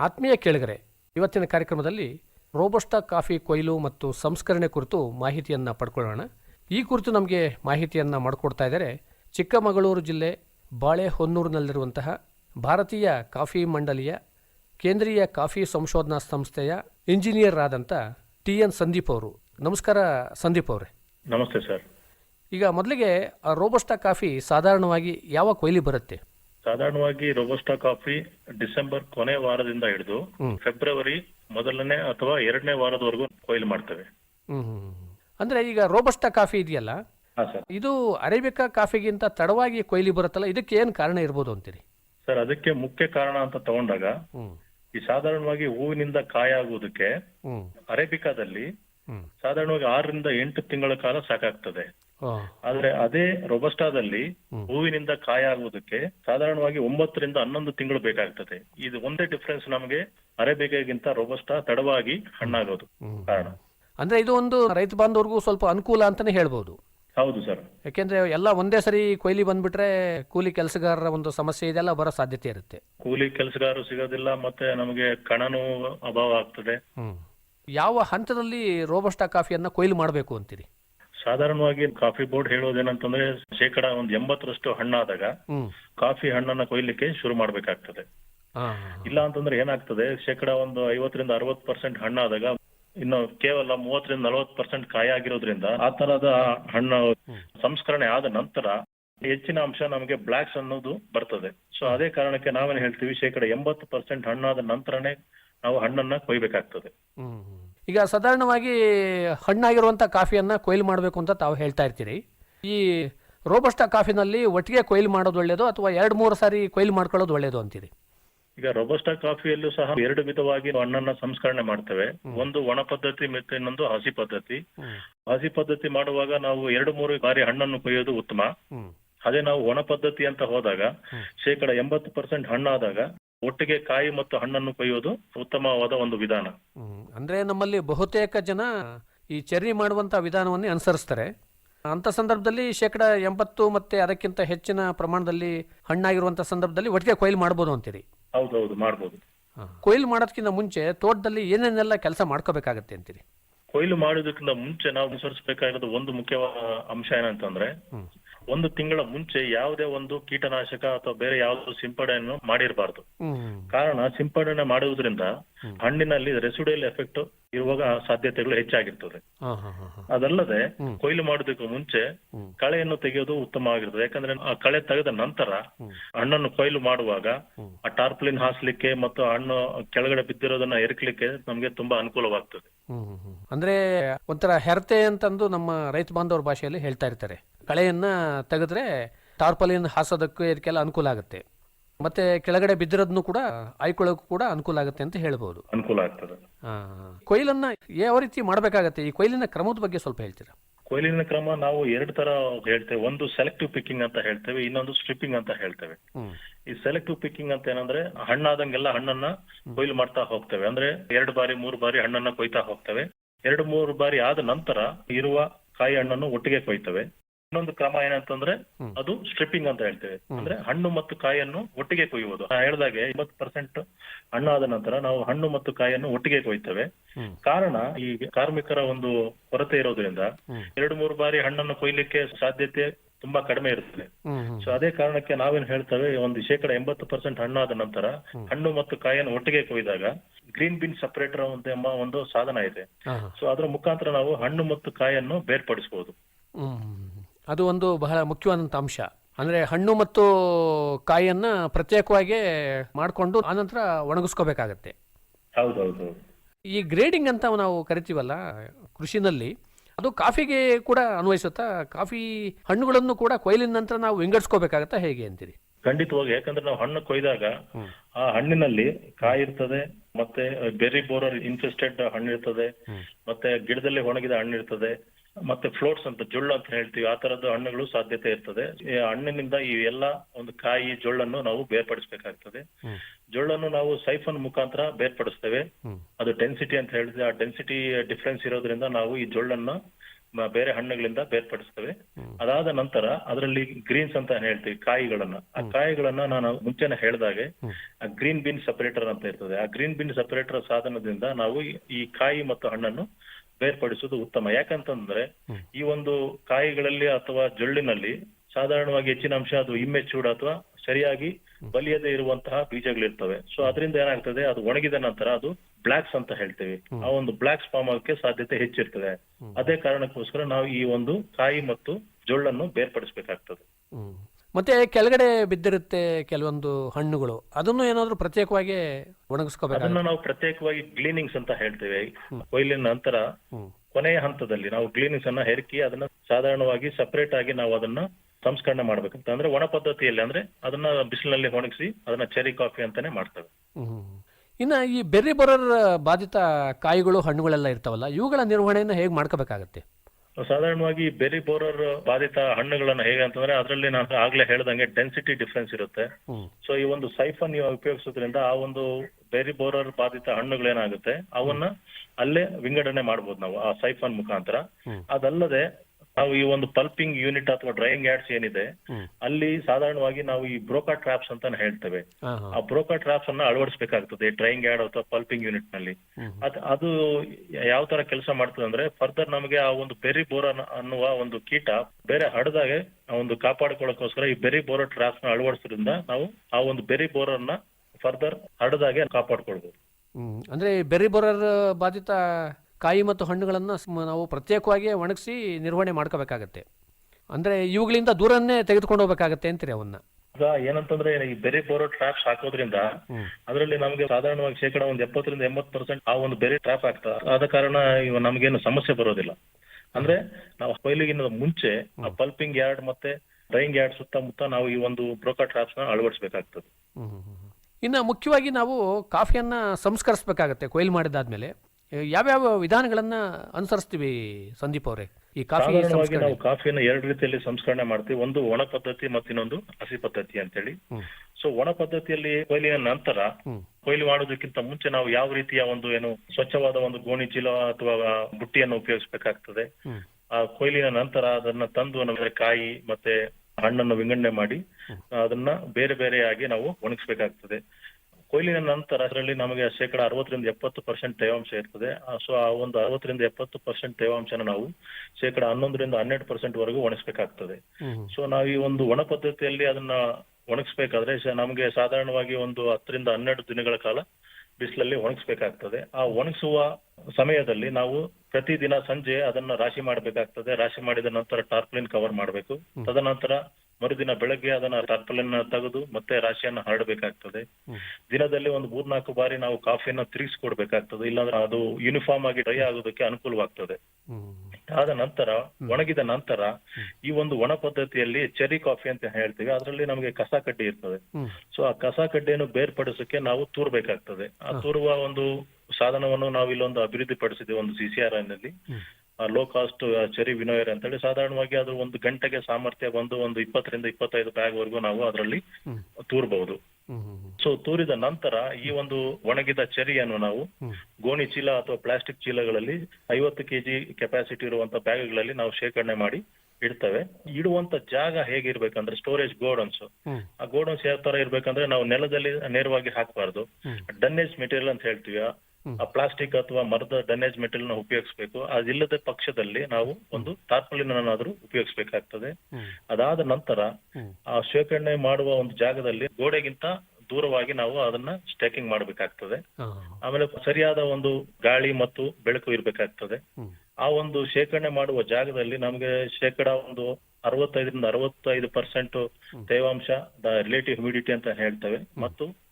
ಆತ್ಮೀಯ ಕೇಳಿಗರೆ ಇವತ್ತಿನ ಕಾರ್ಯಕ್ರಮದಲ್ಲಿ ರೋಬೋಸ್ಟಾ ಕಾಫಿ ಕೊಯ್ಲು ಮತ್ತು ಸಂಸ್ಕರಣೆ ಕುರಿತು ಮಾಹಿತಿಯನ್ನು ಪಡ್ಕೊಳ್ಳೋಣ. ಈ ಕುರಿತು ನಮಗೆ ಮಾಹಿತಿಯನ್ನು ಮಾಡಿಕೊಡ್ತಾ ಇದ್ದಾರೆ ಚಿಕ್ಕಮಗಳೂರು ಜಿಲ್ಲೆ ಬಾಳೆಹೊನ್ನೂರಿನಲ್ಲಿರುವಂತಹ ಭಾರತೀಯ ಕಾಫಿ ಮಂಡಳಿಯ ಕೇಂದ್ರೀಯ ಕಾಫಿ ಸಂಶೋಧನಾ ಸಂಸ್ಥೆಯ ಇಂಜಿನಿಯರ್ ಆದಂಥ ಟಿ ಎನ್ ಸಂದೀಪ್ ಅವರು. ನಮಸ್ಕಾರ ಸಂದೀಪ್ ಅವರೇ. ನಮಸ್ತೆ ಸರ್. ಈಗ ಮೊದಲಿಗೆ ಆ ರೋಬಸ್ಟಾ ಕಾಫಿ ಸಾಧಾರಣವಾಗಿ ಯಾವ ಕೊಯ್ಲಿ ಬರುತ್ತೆ? ಸಾಧಾರಣವಾಗಿ ರೋಬೋಸ್ಟಾ ಕಾಫಿ ಡಿಸೆಂಬರ್ ಕೊನೆ ವಾರದಿಂದ ಹಿಡಿದು ಫೆಬ್ರವರಿ ಮೊದಲನೇ ಅಥವಾ ಎರಡನೇ ವಾರದವರೆಗೂ ಕೊಯ್ಲು ಮಾಡ್ತೇವೆ. ಅಂದ್ರೆ ಈಗ ರೋಬಸ್ಟಾ ಕಾಫಿ ಇದೆಯಲ್ಲ? ಇದು ಅರೇಬಿಕಾ ಕಾಫಿಗಿಂತ ತಡವಾಗಿ ಕೊಯ್ಲಿ ಬರುತ್ತಲ್ಲ ಇದಕ್ಕೆ ಏನ್ ಕಾರಣ ಇರ್ಬೋದು ಅಂತೀರಿ? ಸರ್ ಅದಕ್ಕೆ ಮುಖ್ಯ ಕಾರಣ ಅಂತ ತಗೊಂಡಾಗ ಈ ಸಾಧಾರಣವಾಗಿ ಹೂವಿನಿಂದ ಕಾಯಾಗುವುದಕ್ಕೆ ಆಗುವುದಕ್ಕೆ ಅರೇಬಿಕಾದಲ್ಲಿ ಸಾಧಾರಣವಾಗಿ ಆರರಿಂದ ಎಂಟು ತಿಂಗಳ ಕಾಲ ಸಾಕಾಗ್ತದೆ. ಆದ್ರೆ ಅದೇ ರೊಬಸ್ಟಾದಲ್ಲಿ ಹೂವಿನಿಂದ ಕಾಯಾಗುವುದಕ್ಕೆ ಸಾಧಾರಣವಾಗಿ ಒಂಬತ್ತರಿಂದ ಹನ್ನೊಂದು ತಿಂಗಳು ಬೇಕಾಗ್ತದೆ. ಇದು ಒಂದೇ ಡಿಫ್ರೆನ್ಸ್ ನಮಗೆ ಅರೇಬಿಕಾಗಿಂತ ರೊಬಸ್ಟಾ ತಡವಾಗಿ ಹಣ್ಣಾಗೋದು ಕಾರಣ. ಅಂದ್ರೆ ಇದು ಒಂದು ರೈತ ಬಾಂಧವ್ರಿಗೂ ಸ್ವಲ್ಪ ಅನುಕೂಲ ಅಂತಾನೆ ಹೇಳ್ಬಹುದು ಹೌದು ಸರ್. ಯಾಕೆಂದ್ರೆ ಎಲ್ಲ ಒಂದೇ ಸರಿ ಕೊಯ್ಲಿ ಬಂದ್ಬಿಟ್ರೆ ಕೂಲಿ ಕೆಲಸಗಾರರ ಒಂದು ಸಮಸ್ಯೆ ಇದೆಲ್ಲ ಬರೋ ಸಾಧ್ಯತೆ ಇರುತ್ತೆ. ಕೂಲಿ ಕೆಲಸಗಾರರು ಸಿಗೋದಿಲ್ಲ ಮತ್ತೆ ನಮಗೆ ಕಣನೂ ಅಭಾವ ಆಗ್ತದೆ. ಯಾವ ಹಂತದಲ್ಲಿ ರೋಬಸ್ಟಾ ಕಾಫಿಯನ್ನ ಕೊಯ್ಲು ಮಾಡಬೇಕು ಅಂತೀರಿ? ಸಾಧಾರಣವಾಗಿ ಕಾಫಿ ಬೋರ್ಡ್ ಹೇಳೋದೇನಂತಂದ್ರೆ ಶೇಕಡ ಒಂದ್ ಎಂಬತ್ತರಷ್ಟು ಹಣ್ಣಾದಾಗ ಕಾಫಿ ಹಣ್ಣನ್ನ ಕೊಯ್ಲಿಕ್ಕೆ ಶುರು ಮಾಡ್ಬೇಕಾಗ್ತದೆ. ಇಲ್ಲ ಅಂತಂದ್ರೆ ಏನಾಗ್ತದೆ ಶೇಕಡ ಒಂದು ಐವತ್ತರಿಂದ ಅರವತ್ ಪರ್ಸೆಂಟ್ ಹಣ್ಣಾದಾಗ ಇನ್ನು ಕೇವಲ ಮೂವತ್ತರಿಂದ ನಲವತ್ ಪರ್ಸೆಂಟ್ ಕಾಯಿ ಆಗಿರೋದ್ರಿಂದ ಆ ತರದ ಹಣ್ಣು ಸಂಸ್ಕರಣೆ ಆದ ನಂತರ ಹೆಚ್ಚಿನ ಅಂಶ ನಮಗೆ ಬ್ಲಾಕ್ಸ್ ಅನ್ನೋದು ಬರ್ತದೆ. ಸೊ ಅದೇ ಕಾರಣಕ್ಕೆ ನಾವೇನ್ ಹೇಳ್ತೀವಿ ಶೇಕಡ ಎಂಬತ್ತು ಪರ್ಸೆಂಟ್ ಹಣ್ಣಾದ ನಂತರನೇ ನಾವು ಹಣ್ಣನ್ನ ಕೊಯ್ಬೇಕಾಗ್ತದೆ. ಈಗ ಸಾಧಾರಣವಾಗಿ ಹಣ್ಣಾಗಿರುವಂಥ ಕಾಫಿಯನ್ನು ಕೊಯ್ಲು ಮಾಡಬೇಕು ಅಂತ ತಾವು ಹೇಳ್ತಾ ಇರ್ತೀರಿ. ಈ ರೋಬಸ್ಟಾ ಕಾಫಿನಲ್ಲಿ ಒಟ್ಟಿಗೆ ಕೊಯ್ಲು ಮಾಡೋದು ಒಳ್ಳೇದು ಅಥವಾ ಎರಡು ಮೂರು ಸಾರಿ ಕೊಯ್ಲು ಮಾಡ್ಕೊಳ್ಳೋದು ಒಳ್ಳೇದು ಅಂತೀರಿ? ಈಗ ರೊಬಸ್ಟಾ ಕಾಫಿಯಲ್ಲೂ ಸಹ ಎರಡು ವಿಧವಾಗಿ ಹಣ್ಣನ್ನ ಸಂಸ್ಕರಣೆ ಮಾಡ್ತೇವೆ. ಒಂದು ಒಣ ಪದ್ಧತಿ ಮತ್ತೆ ಇನ್ನೊಂದು ಹಸಿ ಪದ್ಧತಿ. ಹಸಿ ಪದ್ಧತಿ ಮಾಡುವಾಗ ನಾವು ಎರಡು ಮೂರು ಬಾರಿ ಹಣ್ಣನ್ನು ಕೊಯ್ಯೋದು ಉತ್ತಮ. ಅದೇ ನಾವು ಒಣ ಪದ್ಧತಿ ಅಂತ ಹೋದಾಗ ಶೇಕಡ ಎಂಬತ್ತು ಪರ್ಸೆಂಟ್ ಹಣ್ಣಾದಾಗ ಒಟ್ಟಿಗೆ ಕಾಯಿ ಮತ್ತು ಹಣ್ಣನ್ನು ಕೊಯ್ಯೋದು ಉತ್ತಮವಾದ ಒಂದು ವಿಧಾನ. ಅಂದ್ರೆ ನಮ್ಮಲ್ಲಿ ಬಹುತೇಕ ಜನ ಈ ಚೆರ್ರಿ ಮಾಡುವಂತ ವಿಧಾನವನ್ನೇ ಅನುಸರಿಸ್ತಾರೆ. ಅಂತ ಸಂದರ್ಭದಲ್ಲಿ ಶೇಕಡ ಎಂಬತ್ತು ಮತ್ತೆ ಅದಕ್ಕಿಂತ ಹೆಚ್ಚಿನ ಪ್ರಮಾಣದಲ್ಲಿ ಹಣ್ಣಾಗಿರುವಂತ ಸಂದರ್ಭದಲ್ಲಿ ಒಟ್ಟಿಗೆ ಕೊಯ್ಲು ಮಾಡಬಹುದು ಅಂತೀರಿ? ಹೌದೌದು ಮಾಡಬಹುದು ಕೊಯ್ಲು ಮಾಡೋದಕ್ಕಿಂತ ಮುಂಚೆ ತೋಟದಲ್ಲಿ ಏನೇನೆಲ್ಲ ಕೆಲಸ ಮಾಡ್ಕೋಬೇಕಾಗತ್ತೆ ಅಂತೀರಿ? ಕೊಯ್ಲು ಮಾಡೋದಕ್ಕಿಂತ ಮುಂಚೆ ನಾವು ಅನುಸರಿಸಬೇಕಾಗಿರೋದು ಒಂದು ಮುಖ್ಯವಾದ ಅಂಶ ಏನಂತಂದ್ರೆ ಒಂದು ತಿಂಗಳ ಮುಂಚೆ ಯಾವುದೇ ಒಂದು ಕೀಟನಾಶಕ ಅಥವಾ ಬೇರೆ ಯಾವುದೋ ಸಿಂಪಡಣೆಯನ್ನು ಮಾಡಿರಬಾರ್ದು. ಕಾರಣ ಸಿಂಪಡಣೆ ಮಾಡುವುದರಿಂದ ಹಣ್ಣಿನಲ್ಲಿ ರೆಸಿಡಿಯಲ್ ಎಫೆಕ್ಟ್ ಇರುವಾಗ ಸಾಧ್ಯತೆಗಳು ಹೆಚ್ಚಾಗಿರ್ತದೆ. ಅದಲ್ಲದೆ ಕೊಯ್ಲು ಮಾಡೋದಕ್ಕೂ ಮುಂಚೆ. ಕಳೆಯನ್ನು ತೆಗೆಯೋದು ಉತ್ತಮವಾಗಿರ್ತದೆ ಯಾಕಂದ್ರೆ ಆ ಕಳೆ ತೆಗೆದ ನಂತರ ಹಣ್ಣನ್ನು ಕೊಯ್ಲು ಮಾಡುವಾಗ ಆ ಟಾರ್ಪ್ಲಿನ್ ಹಾಸ್ಲಿಕ್ಕೆ ಮತ್ತು ಹಣ್ಣು ಕೆಳಗಡೆ ಬಿದ್ದಿರೋದನ್ನ ಎರಕ್ಲಿಕ್ಕೆ ನಮ್ಗೆ ತುಂಬಾ ಅನುಕೂಲವಾಗ್ತದೆ. ಅಂದ್ರೆ ಒಂಥರ ಹೆರತೆ ಅಂತಂದು ನಮ್ಮ ರೈತ ಬಾಂಧವರ ಭಾಷೆಯಲ್ಲಿ ಹೇಳ್ತಾ ಇರ್ತಾರೆ. ಕಳೆಯನ್ನ ತೆಗೆದ್ರೆ ಟಾರ್ಪಲಿನ್ ಹಾಸೋದಕ್ಕೂ ಇದಕ್ಕೆಲ್ಲ ಅನುಕೂಲ ಆಗುತ್ತೆ. ಮತ್ತೆ ಕೆಳಗಡೆ ಬಿದ್ದಿರೋದನ್ನು ಕೂಡ ಆಯ್ಕೊಳ್ಳೋಕ್ಕೂ ಕೂಡ ಅನುಕೂಲ ಆಗುತ್ತೆ ಅಂತ ಹೇಳ್ಬೋದು. ಅನುಕೂಲ ಆಗ್ತದೆ. ಕೊಯ್ಲನ್ನ ಯಾವ ರೀತಿ ಮಾಡಬೇಕಾಗತ್ತೆ? ಈ ಕೊಯ್ಲಿನ ಕ್ರಮದ ಬಗ್ಗೆ ಸ್ವಲ್ಪ ಹೇಳ್ತೀರಾ? ಕೊಯ್ಲಿನ ಕ್ರಮ ನಾವು ಎರಡು ತರ ಹೇಳ್ತೇವೆ. ಒಂದು ಸೆಲೆಕ್ಟಿವ್ ಪಿಕ್ಕಿಂಗ್ ಅಂತ ಹೇಳ್ತೇವೆ ಇನ್ನೊಂದು ಸ್ಟ್ರಿಪ್ಪಿಂಗ್ ಅಂತ ಹೇಳ್ತೇವೆ. ಈ ಸೆಲೆಕ್ಟಿವ್ ಪಿಕ್ಕಿಂಗ್ ಅಂತ ಏನಂದ್ರೆ ಹಣ್ಣಾದಂಗೆಲ್ಲ ಹಣ್ಣನ್ನ ಕೊಯ್ಲು ಮಾಡ್ತಾ ಹೋಗ್ತೇವೆ. ಅಂದ್ರೆ ಎರಡು ಬಾರಿ ಮೂರು ಬಾರಿ ಹಣ್ಣನ್ನ ಕೊಯ್ತಾ ಹೋಗ್ತೇವೆ. ಎರಡು ಮೂರು ಬಾರಿ ಆದ ನಂತರ ಇರುವ ಕಾಯಿ ಹಣ್ಣನ್ನು ಒಟ್ಟಿಗೆ ಕೊಯ್ತೇವೆ. ಇನ್ನೊಂದು ಕ್ರಮ ಏನಂತಂದ್ರೆ ಅದು ಸ್ಟ್ರಿಪ್ಪಿಂಗ್ ಅಂತ ಹೇಳ್ತೇವೆ. ಅಂದ್ರೆ ಹಣ್ಣು ಮತ್ತು ಕಾಯನ್ನು ಒಟ್ಟಿಗೆ ಕೊಯ್ಯುವುದು. ಹೇಳ್ದಾಗೆ ಎಂಬತ್ತು ಪರ್ಸೆಂಟ್ ಹಣ್ಣಾದ ನಂತರ ನಾವು ಹಣ್ಣು ಮತ್ತು ಕಾಯನ್ನು ಒಟ್ಟಿಗೆ ಕೊಯ್ತೇವೆ. ಕಾರಣ ಈ ಕಾರ್ಮಿಕರ ಒಂದು ಕೊರತೆ ಇರೋದ್ರಿಂದ. ಎರಡು ಮೂರು ಬಾರಿ ಹಣ್ಣನ್ನು ಕೊಯ್ಲಿಕ್ಕೆ ಸಾಧ್ಯತೆ ತುಂಬಾ ಕಡಿಮೆ ಇರ್ತದೆ. ಹ್ಮ್ ಸೊ ಅದೇ ಕಾರಣಕ್ಕೆ ನಾವೇನ್ ಹೇಳ್ತೇವೆ ಒಂದು ಶೇಕಡ ಎಂಬತ್ತು ಪರ್ಸೆಂಟ್ ಹಣ್ಣಾದ ನಂತರ ಹಣ್ಣು ಮತ್ತು ಕಾಯನ್ನು ಒಟ್ಟಿಗೆ ಕೊಯ್ದಾಗ ಗ್ರೀನ್ ಬಿನ್ ಸಪರೇಟರ್ ಅಂತ ಎಂಬ ಒಂದು ಸಾಧನ ಇದೆ. ಸೊ ಅದರ ಮುಖಾಂತರ ನಾವು ಹಣ್ಣು ಮತ್ತು ಕಾಯನ್ನು ಬೇರ್ಪಡಿಸಬಹುದು. ಅದು ಒಂದು ಬಹಳ ಮುಖ್ಯವಾದಂಥ ಅಂಶ. ಅಂದ್ರೆ ಹಣ್ಣು ಮತ್ತು ಕಾಯಿಯನ್ನು ಪ್ರತ್ಯೇಕವಾಗಿ ಮಾಡಿಕೊಂಡು ಆನಂತರ ಒಣಗಿಸ್ಕೋಬೇಕಾಗತ್ತೆ. ಹೌದೌದು. ಈ ಗ್ರೇಡಿಂಗ್ ಅಂತ ನಾವು ಕರಿತೀವಲ್ಲ ಕೃಷಿನಲ್ಲಿ ಅದು ಕಾಫಿಗೆ ಕೂಡ ಅನ್ವಯಿಸುತ್ತಾ ಕಾಫಿ ಹಣ್ಣುಗಳನ್ನು ಕೂಡ ಕೊಯ್ಲಿನ ನಂತರ ನಾವು ವಿಂಗಡಿಸ್ಕೋಬೇಕಾಗತ್ತಾ ಹೇಗೆ ಅಂತೀರಿ? ಖಂಡಿತವಾಗಿ ಯಾಕಂದ್ರೆ ನಾವು ಹಣ್ಣು ಕೊಯ್ದಾಗ ಆ ಹಣ್ಣಿನಲ್ಲಿ ಕಾಯಿ ಇರ್ತದೆ ಮತ್ತೆ ಬೆರಿ ಬೋರರ್ ಇನ್ಫೆಸ್ಟೆಡ್ ಹಣ್ಣು ಇರ್ತದೆ ಮತ್ತೆ ಗಿಡದಲ್ಲಿ ಒಣಗಿದ ಹಣ್ಣು ಇರ್ತದೆ ಮತ್ತೆ ಫ್ಲೋಟ್ಸ್ ಅಂತ ಜೊಳ್ಳು ಅಂತ ಹೇಳ್ತೀವಿ ಆ ತರದ ಹಣ್ಣುಗಳು ಸಾಧ್ಯತೆ ಇರ್ತದೆ. ಈ ಹಣ್ಣಿನಿಂದ ಈ ಎಲ್ಲ ಒಂದು ಕಾಯಿ ಜೊಳ್ಳನ್ನು ನಾವು ಬೇರ್ಪಡಿಸಬೇಕಾಗ್ತದೆ. ಜೊಳ್ಳನ್ನು ನಾವು ಸೈಫನ್ ಮುಖಾಂತರ ಬೇರ್ಪಡಿಸ್ತೇವೆ. ಅದು ಡೆನ್ಸಿಟಿ ಅಂತ ಹೇಳಿದ್ರೆ ಆ ಡೆನ್ಸಿಟಿ ಡಿಫ್ರೆನ್ಸ್ ಇರೋದ್ರಿಂದ ನಾವು ಈ ಜೊಳ್ಳನ್ನ ಬೇರೆ ಹಣ್ಣುಗಳಿಂದ ಬೇರ್ಪಡಿಸ್ತೇವೆ. ಅದಾದ ನಂತರ ಅದರಲ್ಲಿ ಗ್ರೀನ್ಸ್ ಅಂತ ಹೇಳ್ತೀವಿ ಕಾಯಿಗಳನ್ನ. ಆ ಕಾಯಿಗಳನ್ನ ನಾನು ಮುಂಚೆನೆ ಹೇಳಿದಾಗೆ ಆ ಗ್ರೀನ್ ಬಿನ್ ಸಪರೇಟರ್ ಅಂತ ಇರ್ತದೆ. ಆ ಗ್ರೀನ್ ಬಿನ್ ಸಪರೇಟರ್ ಸಾಧನದಿಂದ ನಾವು ಈ ಕಾಯಿ ಮತ್ತು ಹಣ್ಣನ್ನು ಬೇರ್ಪಡಿಸುವುದು ಉತ್ತಮ. ಯಾಕಂತಂದ್ರೆ ಈ ಒಂದು ಕಾಯಿಗಳಲ್ಲಿ ಅಥವಾ ಜೊಳ್ಳಿನಲ್ಲಿ ಸಾಧಾರಣವಾಗಿ ಹೆಚ್ಚಿನ ಅಂಶ ಅದು ಇಮ್ಮೆಚೂರ್ಡ್ ಅಥವಾ ಸರಿಯಾಗಿ ಬಲಿಯದೇ ಇರುವಂತಹ ಬೀಜಗಳಿರ್ತವೆ. ಸೊ ಅದರಿಂದ ಏನಾಗ್ತದೆ? ಅದು ಒಣಗಿದ ನಂತರ ಅದು ಬ್ಲಾಕ್ಸ್ ಅಂತ ಹೇಳ್ತೇವೆ. ಆ ಒಂದು ಬ್ಲಾಕ್ಸ್ ಫಾರ್ಮ್ ಆಗಕ್ಕೆ ಸಾಧ್ಯತೆ ಹೆಚ್ಚಿರ್ತದೆ. ಅದೇ ಕಾರಣಕ್ಕೋಸ್ಕರ ನಾವು ಈ ಒಂದು ಕಾಯಿ ಮತ್ತು ಜೊಳ್ಳನ್ನು ಬೇರ್ಪಡಿಸಬೇಕಾಗ್ತದೆ. ಮತ್ತೆ ಕೆಳಗಡೆ ಬಿದ್ದಿರುತ್ತೆ ಕೆಲವೊಂದು ಹಣ್ಣುಗಳು. ಅದನ್ನು ಏನಾದರೂ ಪ್ರತ್ಯೇಕವಾಗಿ ಒಣಗಿಸ್ಕೋಬೇಕು? ಅದನ್ನ ನಾವು ಪ್ರತ್ಯೇಕವಾಗಿ ಗ್ಲೀನಿಂಗ್ಸ್ ಅಂತ ಹೇಳ್ತೇವೆ. ಕೊಯ್ಲಿನ ನಂತರ. ಕೊನೆಯ ಹಂತದಲ್ಲಿ ನಾವು ಗ್ಲೀನಿಂಗ್ಸ್ ಅನ್ನ ಹೆರಕಿ ಅದನ್ನ ಸಾಧಾರಣವಾಗಿ ಸಪರೇಟ್ ಆಗಿ ನಾವು ಅದನ್ನ ಸಂಸ್ಕರಣೆ ಮಾಡ್ಬೇಕಂತ. ಅಂದ್ರೆ ಒಣ ಪದ್ಧತಿಯಲ್ಲಿ ಅಂದ್ರೆ ಅದನ್ನ ಬಿಸಿಲಿನಲ್ಲಿ ಒಣಗಿಸಿ ಅದನ್ನ ಚೆರಿ ಕಾಫಿ ಅಂತಾನೆ ಮಾಡ್ತೇವೆ. ಇನ್ನ ಈ ಬೆರ್ರಿ ಬೊರರ್ ಬಾಧಿತ ಕಾಯಿಗಳು ಹಣ್ಣುಗಳೆಲ್ಲ ಇರ್ತಾವಲ್ಲ ಇವುಗಳ ನಿರ್ವಹಣೆಯನ್ನು ಹೇಗೆ ಮಾಡ್ಕೋಬೇಕಾಗತ್ತೆ? ಸಾಧಾರಣವಾಗಿ ಬೆರಿ ಬೋರರ್ ಬಾಧಿತ ಹಣ್ಣುಗಳನ್ನ ಹೇಗೆ ಅಂತಂದ್ರೆ ಅದರಲ್ಲಿ ನಾನು ಆಗ್ಲೇ ಹೇಳ್ದಂಗೆ ಡೆನ್ಸಿಟಿ ಡಿಫ್ರೆನ್ಸ್ ಇರುತ್ತೆ. ಸೊ ಈ ಒಂದು ಸೈಫನ್ ನೀವು ಉಪಯೋಗಿಸೋದ್ರಿಂದ ಆ ಒಂದು ಬೆರಿ ಬೋರರ್ ಬಾಧಿತ ಹಣ್ಣುಗಳೇನಾಗುತ್ತೆ ಅವನ್ನ ಅಲ್ಲೇ ವಿಂಗಡಣೆ ಮಾಡ್ಬೋದು ನಾವು ಆ ಸೈಫನ್ ಮುಖಾಂತರ. ಅದಲ್ಲದೆ ನಾವು ಈ ಒಂದು ಪಲ್ಪಿಂಗ್ ಯೂನಿಟ್ ಅಥವಾ ಡ್ರೈಯಿಂಗ್ ಯಾರ್ಡ್ಸ್ ಏನಿದೆ ಅಲ್ಲಿ ಸಾಧಾರಣವಾಗಿ ನಾವು ಈ ಬ್ರೋಕಾ ಟ್ರಾಪ್ಸ್ ಅಂತ ಹೇಳ್ತೇವೆ. ಆ ಬ್ರೋಕಾ ಟ್ರಾಪ್ಸ್ ಅನ್ನ ಅಳವಡಿಸಬೇಕಾಗ್ತದೆ ಡ್ರೈಯಿಂಗ್ ಯಾರ್ಡ್ ಅಥವಾ ಪಲ್ಪಿಂಗ್ ಯೂನಿಟ್ನಲ್ಲಿ. ಅದ್ ಯಾವ ತರ ಕೆಲಸ ಮಾಡ್ತದೆ ಅಂದ್ರೆ ಫರ್ದರ್ ನಮಗೆ ಆ ಒಂದು ಬೆರಿ ಬೋರ ಅನ್ನುವ ಒಂದು ಕೀಟ ಬೇರೆ ಹಡದಾಗ ಆ ಒಂದು ಕಾಪಾಡಿಕೊಳ್ಳೋಕೋಸ್ಕರ ಈ ಬೆರಿ ಬೋರ ಟ್ರಾಪ್ಸ್ನ ಅಳವಡಿಸೋದ್ರಿಂದ ನಾವು ಆ ಒಂದು ಬೆರಿ ಬೋರನ್ನ ಫರ್ದರ್ ಹಡದಾಗೆ ಕಾಪಾಡ್ಕೊಳ್ಬಹುದು ಅಂದ್ರೆ ಬೆರಿ ಬೋರರ್ ಬಾಧಿತ ಕಾಯಿ ಮತ್ತು ಹಣ್ಣುಗಳನ್ನು ನಾವು ಪ್ರತ್ಯೇಕವಾಗಿ ಒಣಗಿಸಿ ನಿರ್ವಹಣೆ ಮಾಡ್ಕೋಬೇಕಾಗತ್ತೆ. ಅಂದ್ರೆ ಇವುಗಳಿಂದ ದೂರನ್ನೇ ತೆಗೆದುಕೊಂಡು ಹೋಗ್ಬೇಕಾಗತ್ತೆ ಅಂತೀರಿ ಅವನ್ನ? ಈಗ ಏನಂತಂದ್ರೆ ಈ ಬೆರೆ ಬೋರೋ ಟ್ರಾಪ್ ಹಾಕೋದ್ರಿಂದ. ಅದರಲ್ಲಿ ನಮಗೆ ಸಾಧಾರಣವಾಗಿ ಶೇಕಡ ಒಂದ್ ಎಪ್ಪತ್ತರಿಂದ ಎಂಬತ್ತು ಪರ್ಸೆಂಟ್ ಆ ಒಂದು ಬೆರೆ ಟ್ರಾಪ್ ಆಗ್ತದೆ ಆದ ಕಾರಣ ಇವ ನಮಗೇನು ಸಮಸ್ಯೆ ಬರೋದಿಲ್ಲ. ಅಂದ್ರೆ ನಾವು ಕೊಯ್ಲಿಗಿನ ಮುಂಚೆ ಆ ಪಲ್ಪಿಂಗ್ ಯಾರ್ಡ್ ಮತ್ತೆ ಡ್ರೈಯಿಂಗ್ ಯಾರ್ಡ್ ಸುತ್ತಮುತ್ತ ನಾವು ಈ ಒಂದು ಬ್ರೋಕರ್ ಟ್ರಾಪ್ಸ್ನ ಅಳವಡಿಸಬೇಕಾಗ್ತದೆ. ಇನ್ನು ಮುಖ್ಯವಾಗಿ ನಾವು ಕಾಫಿಯನ್ನ ಸಂಸ್ಕರಿಸಬೇಕಾಗತ್ತೆ ಕೊಯ್ಲು ಮಾಡಿದಾದ್ಮೇಲೆ ಯಾವ್ಯಾವ ವಿಧಾನಗಳನ್ನ ಅನುಸರಿಸ್ತೀವಿ ಸಂದೀಪ್ ಅವರೇ? ಈ ಕಾಫಿ ಸಾಧಾರಣವಾಗಿ ಸಂಸ್ಕರಣೆ. ನಾವು ಕಾಫಿಯನ್ನು ಎರಡು ರೀತಿಯಲ್ಲಿ ಸಂಸ್ಕರಣೆ ಮಾಡ್ತೀವಿ. ಒಂದು ಒಣ ಪದ್ಧತಿ ಮತ್ತು ಇನ್ನೊಂದು ಹಸಿ ಪದ್ಧತಿ ಅಂತೇಳಿ. ಹೇಳಿ ಸೊ ಒಣ ಪದ್ಧತಿಯಲ್ಲಿ ಕೊಯ್ಲಿನ ನಂತರ ಹ್ಮ್. ಕೊಯ್ಲು ಮಾಡೋದಕ್ಕಿಂತ ಮುಂಚೆ ನಾವು ಯಾವ ರೀತಿಯ ಒಂದು ಏನು ಸ್ವಚ್ಛವಾದ ಒಂದು ಗೋಣಿ ಚೀಲ ಅಥವಾ ಬುಟ್ಟಿಯನ್ನು ಉಪಯೋಗಿಸಬೇಕಾಗ್ತದೆ. ಹ್ಮ್. ಆ ಕೊಯ್ಲಿನ ನಂತರ ಅದನ್ನ ತಂದು ನಮಗೆ ಕಾಯಿ ಮತ್ತೆ ಹಣ್ಣನ್ನು ವಿಂಗಡಣೆ ಮಾಡಿ ಅದನ್ನ ಬೇರೆ ಬೇರೆಯಾಗಿ ನಾವು ಒಣಗಿಸ್ಬೇಕಾಗ್ತದೆ. ಕೊಯ್ಲಿನ ನಂತರ ಅದರಲ್ಲಿ ನಮಗೆ ಶೇಕಡ ಅರವತ್ತರಿಂದ ಎಪ್ಪತ್ತು ಪರ್ಸೆಂಟ್ ತೇವಾಂಶ ಇರ್ತದೆ. ಸೊ ಆ ಒಂದು ಅರವತ್ತರಿಂದ ಎಪ್ಪತ್ತು ಪರ್ಸೆಂಟ್ ತೇವಾಂಶನ ನಾವು ಶೇಕಡ ಹನ್ನೊಂದರಿಂದ ಹನ್ನೆರಡು ಪರ್ಸೆಂಟ್ ವರೆಗೂ ಒಣಸ್ಬೇಕಾಗ್ತದೆ ಸೊ ನಾವು ಈ ಒಂದು ಒಣ ಪದ್ಧತಿಯಲ್ಲಿ ಅದನ್ನ ಒಣಗಿಸ್ಬೇಕಾದ್ರೆ ನಮಗೆ ಸಾಧಾರಣವಾಗಿ ಒಂದು ಹತ್ತರಿಂದ ಹನ್ನೆರಡು ದಿನಗಳ ಕಾಲ ಬಿಸಿಲಲ್ಲಿ ಒಣಗಿಸ್ಬೇಕಾಗ್ತದೆ. ಆ ಒಣಗಿಸುವ ಸಮಯದಲ್ಲಿ ನಾವು ಪ್ರತಿದಿನ ಸಂಜೆ ಅದನ್ನ ರಾಶಿ ಮಾಡಬೇಕಾಗ್ತದೆ. ರಾಶಿ ಮಾಡಿದ ನಂತರ ಟಾರ್ಪಲಿನ್ ಕವರ್ ಮಾಡಬೇಕು. ತದನಂತರ ಮರುದಿನ ಬೆಳಗ್ಗೆ ಅದನ್ನ ಟಾರ್ಪಲಿನ್ ತೆಗೆದು ಮತ್ತೆ ರಾಶಿಯನ್ನ ಹರಡಬೇಕಾಗ್ತದೆ ದಿನದಲ್ಲಿ ಒಂದು ಮೂರ್ನಾಲ್ಕು ಬಾರಿ ನಾವು ಕಾಫಿಯನ್ನ ತಿರುಗಿಸ್ಕೊಡ್ಬೇಕಾಗ್ತದೆ. ಇಲ್ಲಾಂದ್ರೆ ಅದು ಯೂನಿಫಾರ್ಮ್ ಆಗಿ ಡ್ರೈ ಆಗೋದಕ್ಕೆ ಅನುಕೂಲವಾಗ್ತದೆ. ಆದ ನಂತರ ಒಣಗಿದ ನಂತರ ಈ ಒಂದು ಒಣ ಪದ್ಧತಿಯಲ್ಲಿ ಚೆರಿ ಕಾಫಿ ಅಂತ ಹೇಳ್ತೀವಿ. ಅದರಲ್ಲಿ ನಮಗೆ ಕಸ ಕಡ್ಡಿ ಇರ್ತದೆ. ಸೊ ಆ ಕಸ ಕಡ್ಡಿಯನ್ನು ಬೇರ್ಪಡಿಸಕ್ಕೆ ನಾವು ತೂರ್ಬೇಕಾಗ್ತದೆ. ಆ ತೂರುವ ಒಂದು ಸಾಧನವನ್ನು ನಾವು ಇಲ್ಲೊಂದು ಅಭಿವೃದ್ಧಿ ಪಡಿಸಿದ್ದೀವಿ ಒಂದು ಸಿ ಸಿ ಆರ್ನಲ್ಲಿ ಲೋ ಕಾಸ್ಟ್ ಚೆರಿ ವಿನೋಯರ್ ಅಂತ ಹೇಳಿ ಸಾಧಾರಣವಾಗಿ ಅದು ಒಂದು ಗಂಟೆಗೆ ಸಾಮರ್ಥ್ಯ ಬಂದು ಒಂದು ಇಪ್ಪತ್ತರಿಂದ ಇಪ್ಪತ್ತೈದು ಬ್ಯಾಗ್ ವರೆಗೂ ನಾವು ಅದರಲ್ಲಿ ತೂರ್ಬಹುದು ಸೊ ತೂರಿದ ನಂತರ ಈ ಒಂದು ಒಣಗಿದ ಚೆರಿಯನ್ನು ನಾವು ಗೋಣಿ ಚೀಲ ಅಥವಾ ಪ್ಲಾಸ್ಟಿಕ್ ಚೀಲಗಳಲ್ಲಿ ಐವತ್ತು ಕೆಜಿ ಕೆಪಾಸಿಟಿ ಇರುವಂತ ಬ್ಯಾಗ್ಗಳಲ್ಲಿ ನಾವು ಶೇಖರಣೆ ಮಾಡಿ ಇಡ್ತೇವೆ. ಇಡುವಂತ ಜಾಗ ಹೇಗಿರ್ಬೇಕಂದ್ರೆ ಸ್ಟೋರೇಜ್ ಗೋಡನ್ಸ್. ಆ ಗೋಡನ್ಸ್ ಯಾವ ತರ ಇರ್ಬೇಕಂದ್ರೆ ನಾವು ನೆಲದಲ್ಲಿ ನೇರವಾಗಿ ಹಾಕಬಾರ್ದು. ಡನ್ನೇಜ್ ಮೆಟೀರಿಯಲ್ ಅಂತ ಹೇಳ್ತೀವಿ. ಪ್ಲಾಸ್ಟಿಕ್ ಅಥವಾ ಮರದ ಡ್ಯಾಮೇಜ್ ಮೆಟೀರಿಯಲ್ನ ಉಪಯೋಗಿಸಬೇಕು. ಅದಿಲ್ಲದ ಪಕ್ಷದಲ್ಲಿ ನಾವು ಒಂದು ಟಾರ್ಪಲಿನ್ ಅನ್ನಾದ್ರೂ ಉಪಯೋಗಿಸಬೇಕಾಗ್ತದೆ. ಅದಾದ ನಂತರ ಆ ಶೇಖರಣೆ ಮಾಡುವ ಒಂದು ಜಾಗದಲ್ಲಿ ಗೋಡೆಗಿಂತ ದೂರವಾಗಿ ನಾವು ಅದನ್ನ ಸ್ಟ್ಯಾಕಿಂಗ್ ಮಾಡಬೇಕಾಗ್ತದೆ. ಆಮೇಲೆ ಸರಿಯಾದ ಒಂದು ಗಾಳಿ ಮತ್ತು ಬೆಳಕು ಇರ್ಬೇಕಾಗ್ತದೆ. ಆ ಒಂದು ಶೇಖರಣೆ ಮಾಡುವ ಜಾಗದಲ್ಲಿ ನಮಗೆ ಶೇಕಡ ಒಂದು ಅರವತ್ತೈದರಿಂದ ಅರವತ್ತೈದು ಪರ್ಸೆಂಟ್ ತೇವಾಂಶ ರಿಲೇಟಿವ್ ಹ್ಯೂಮಿಡಿಟಿ ಅಂತ ಹೇಳ್ತೇವೆ. ಮತ್ತು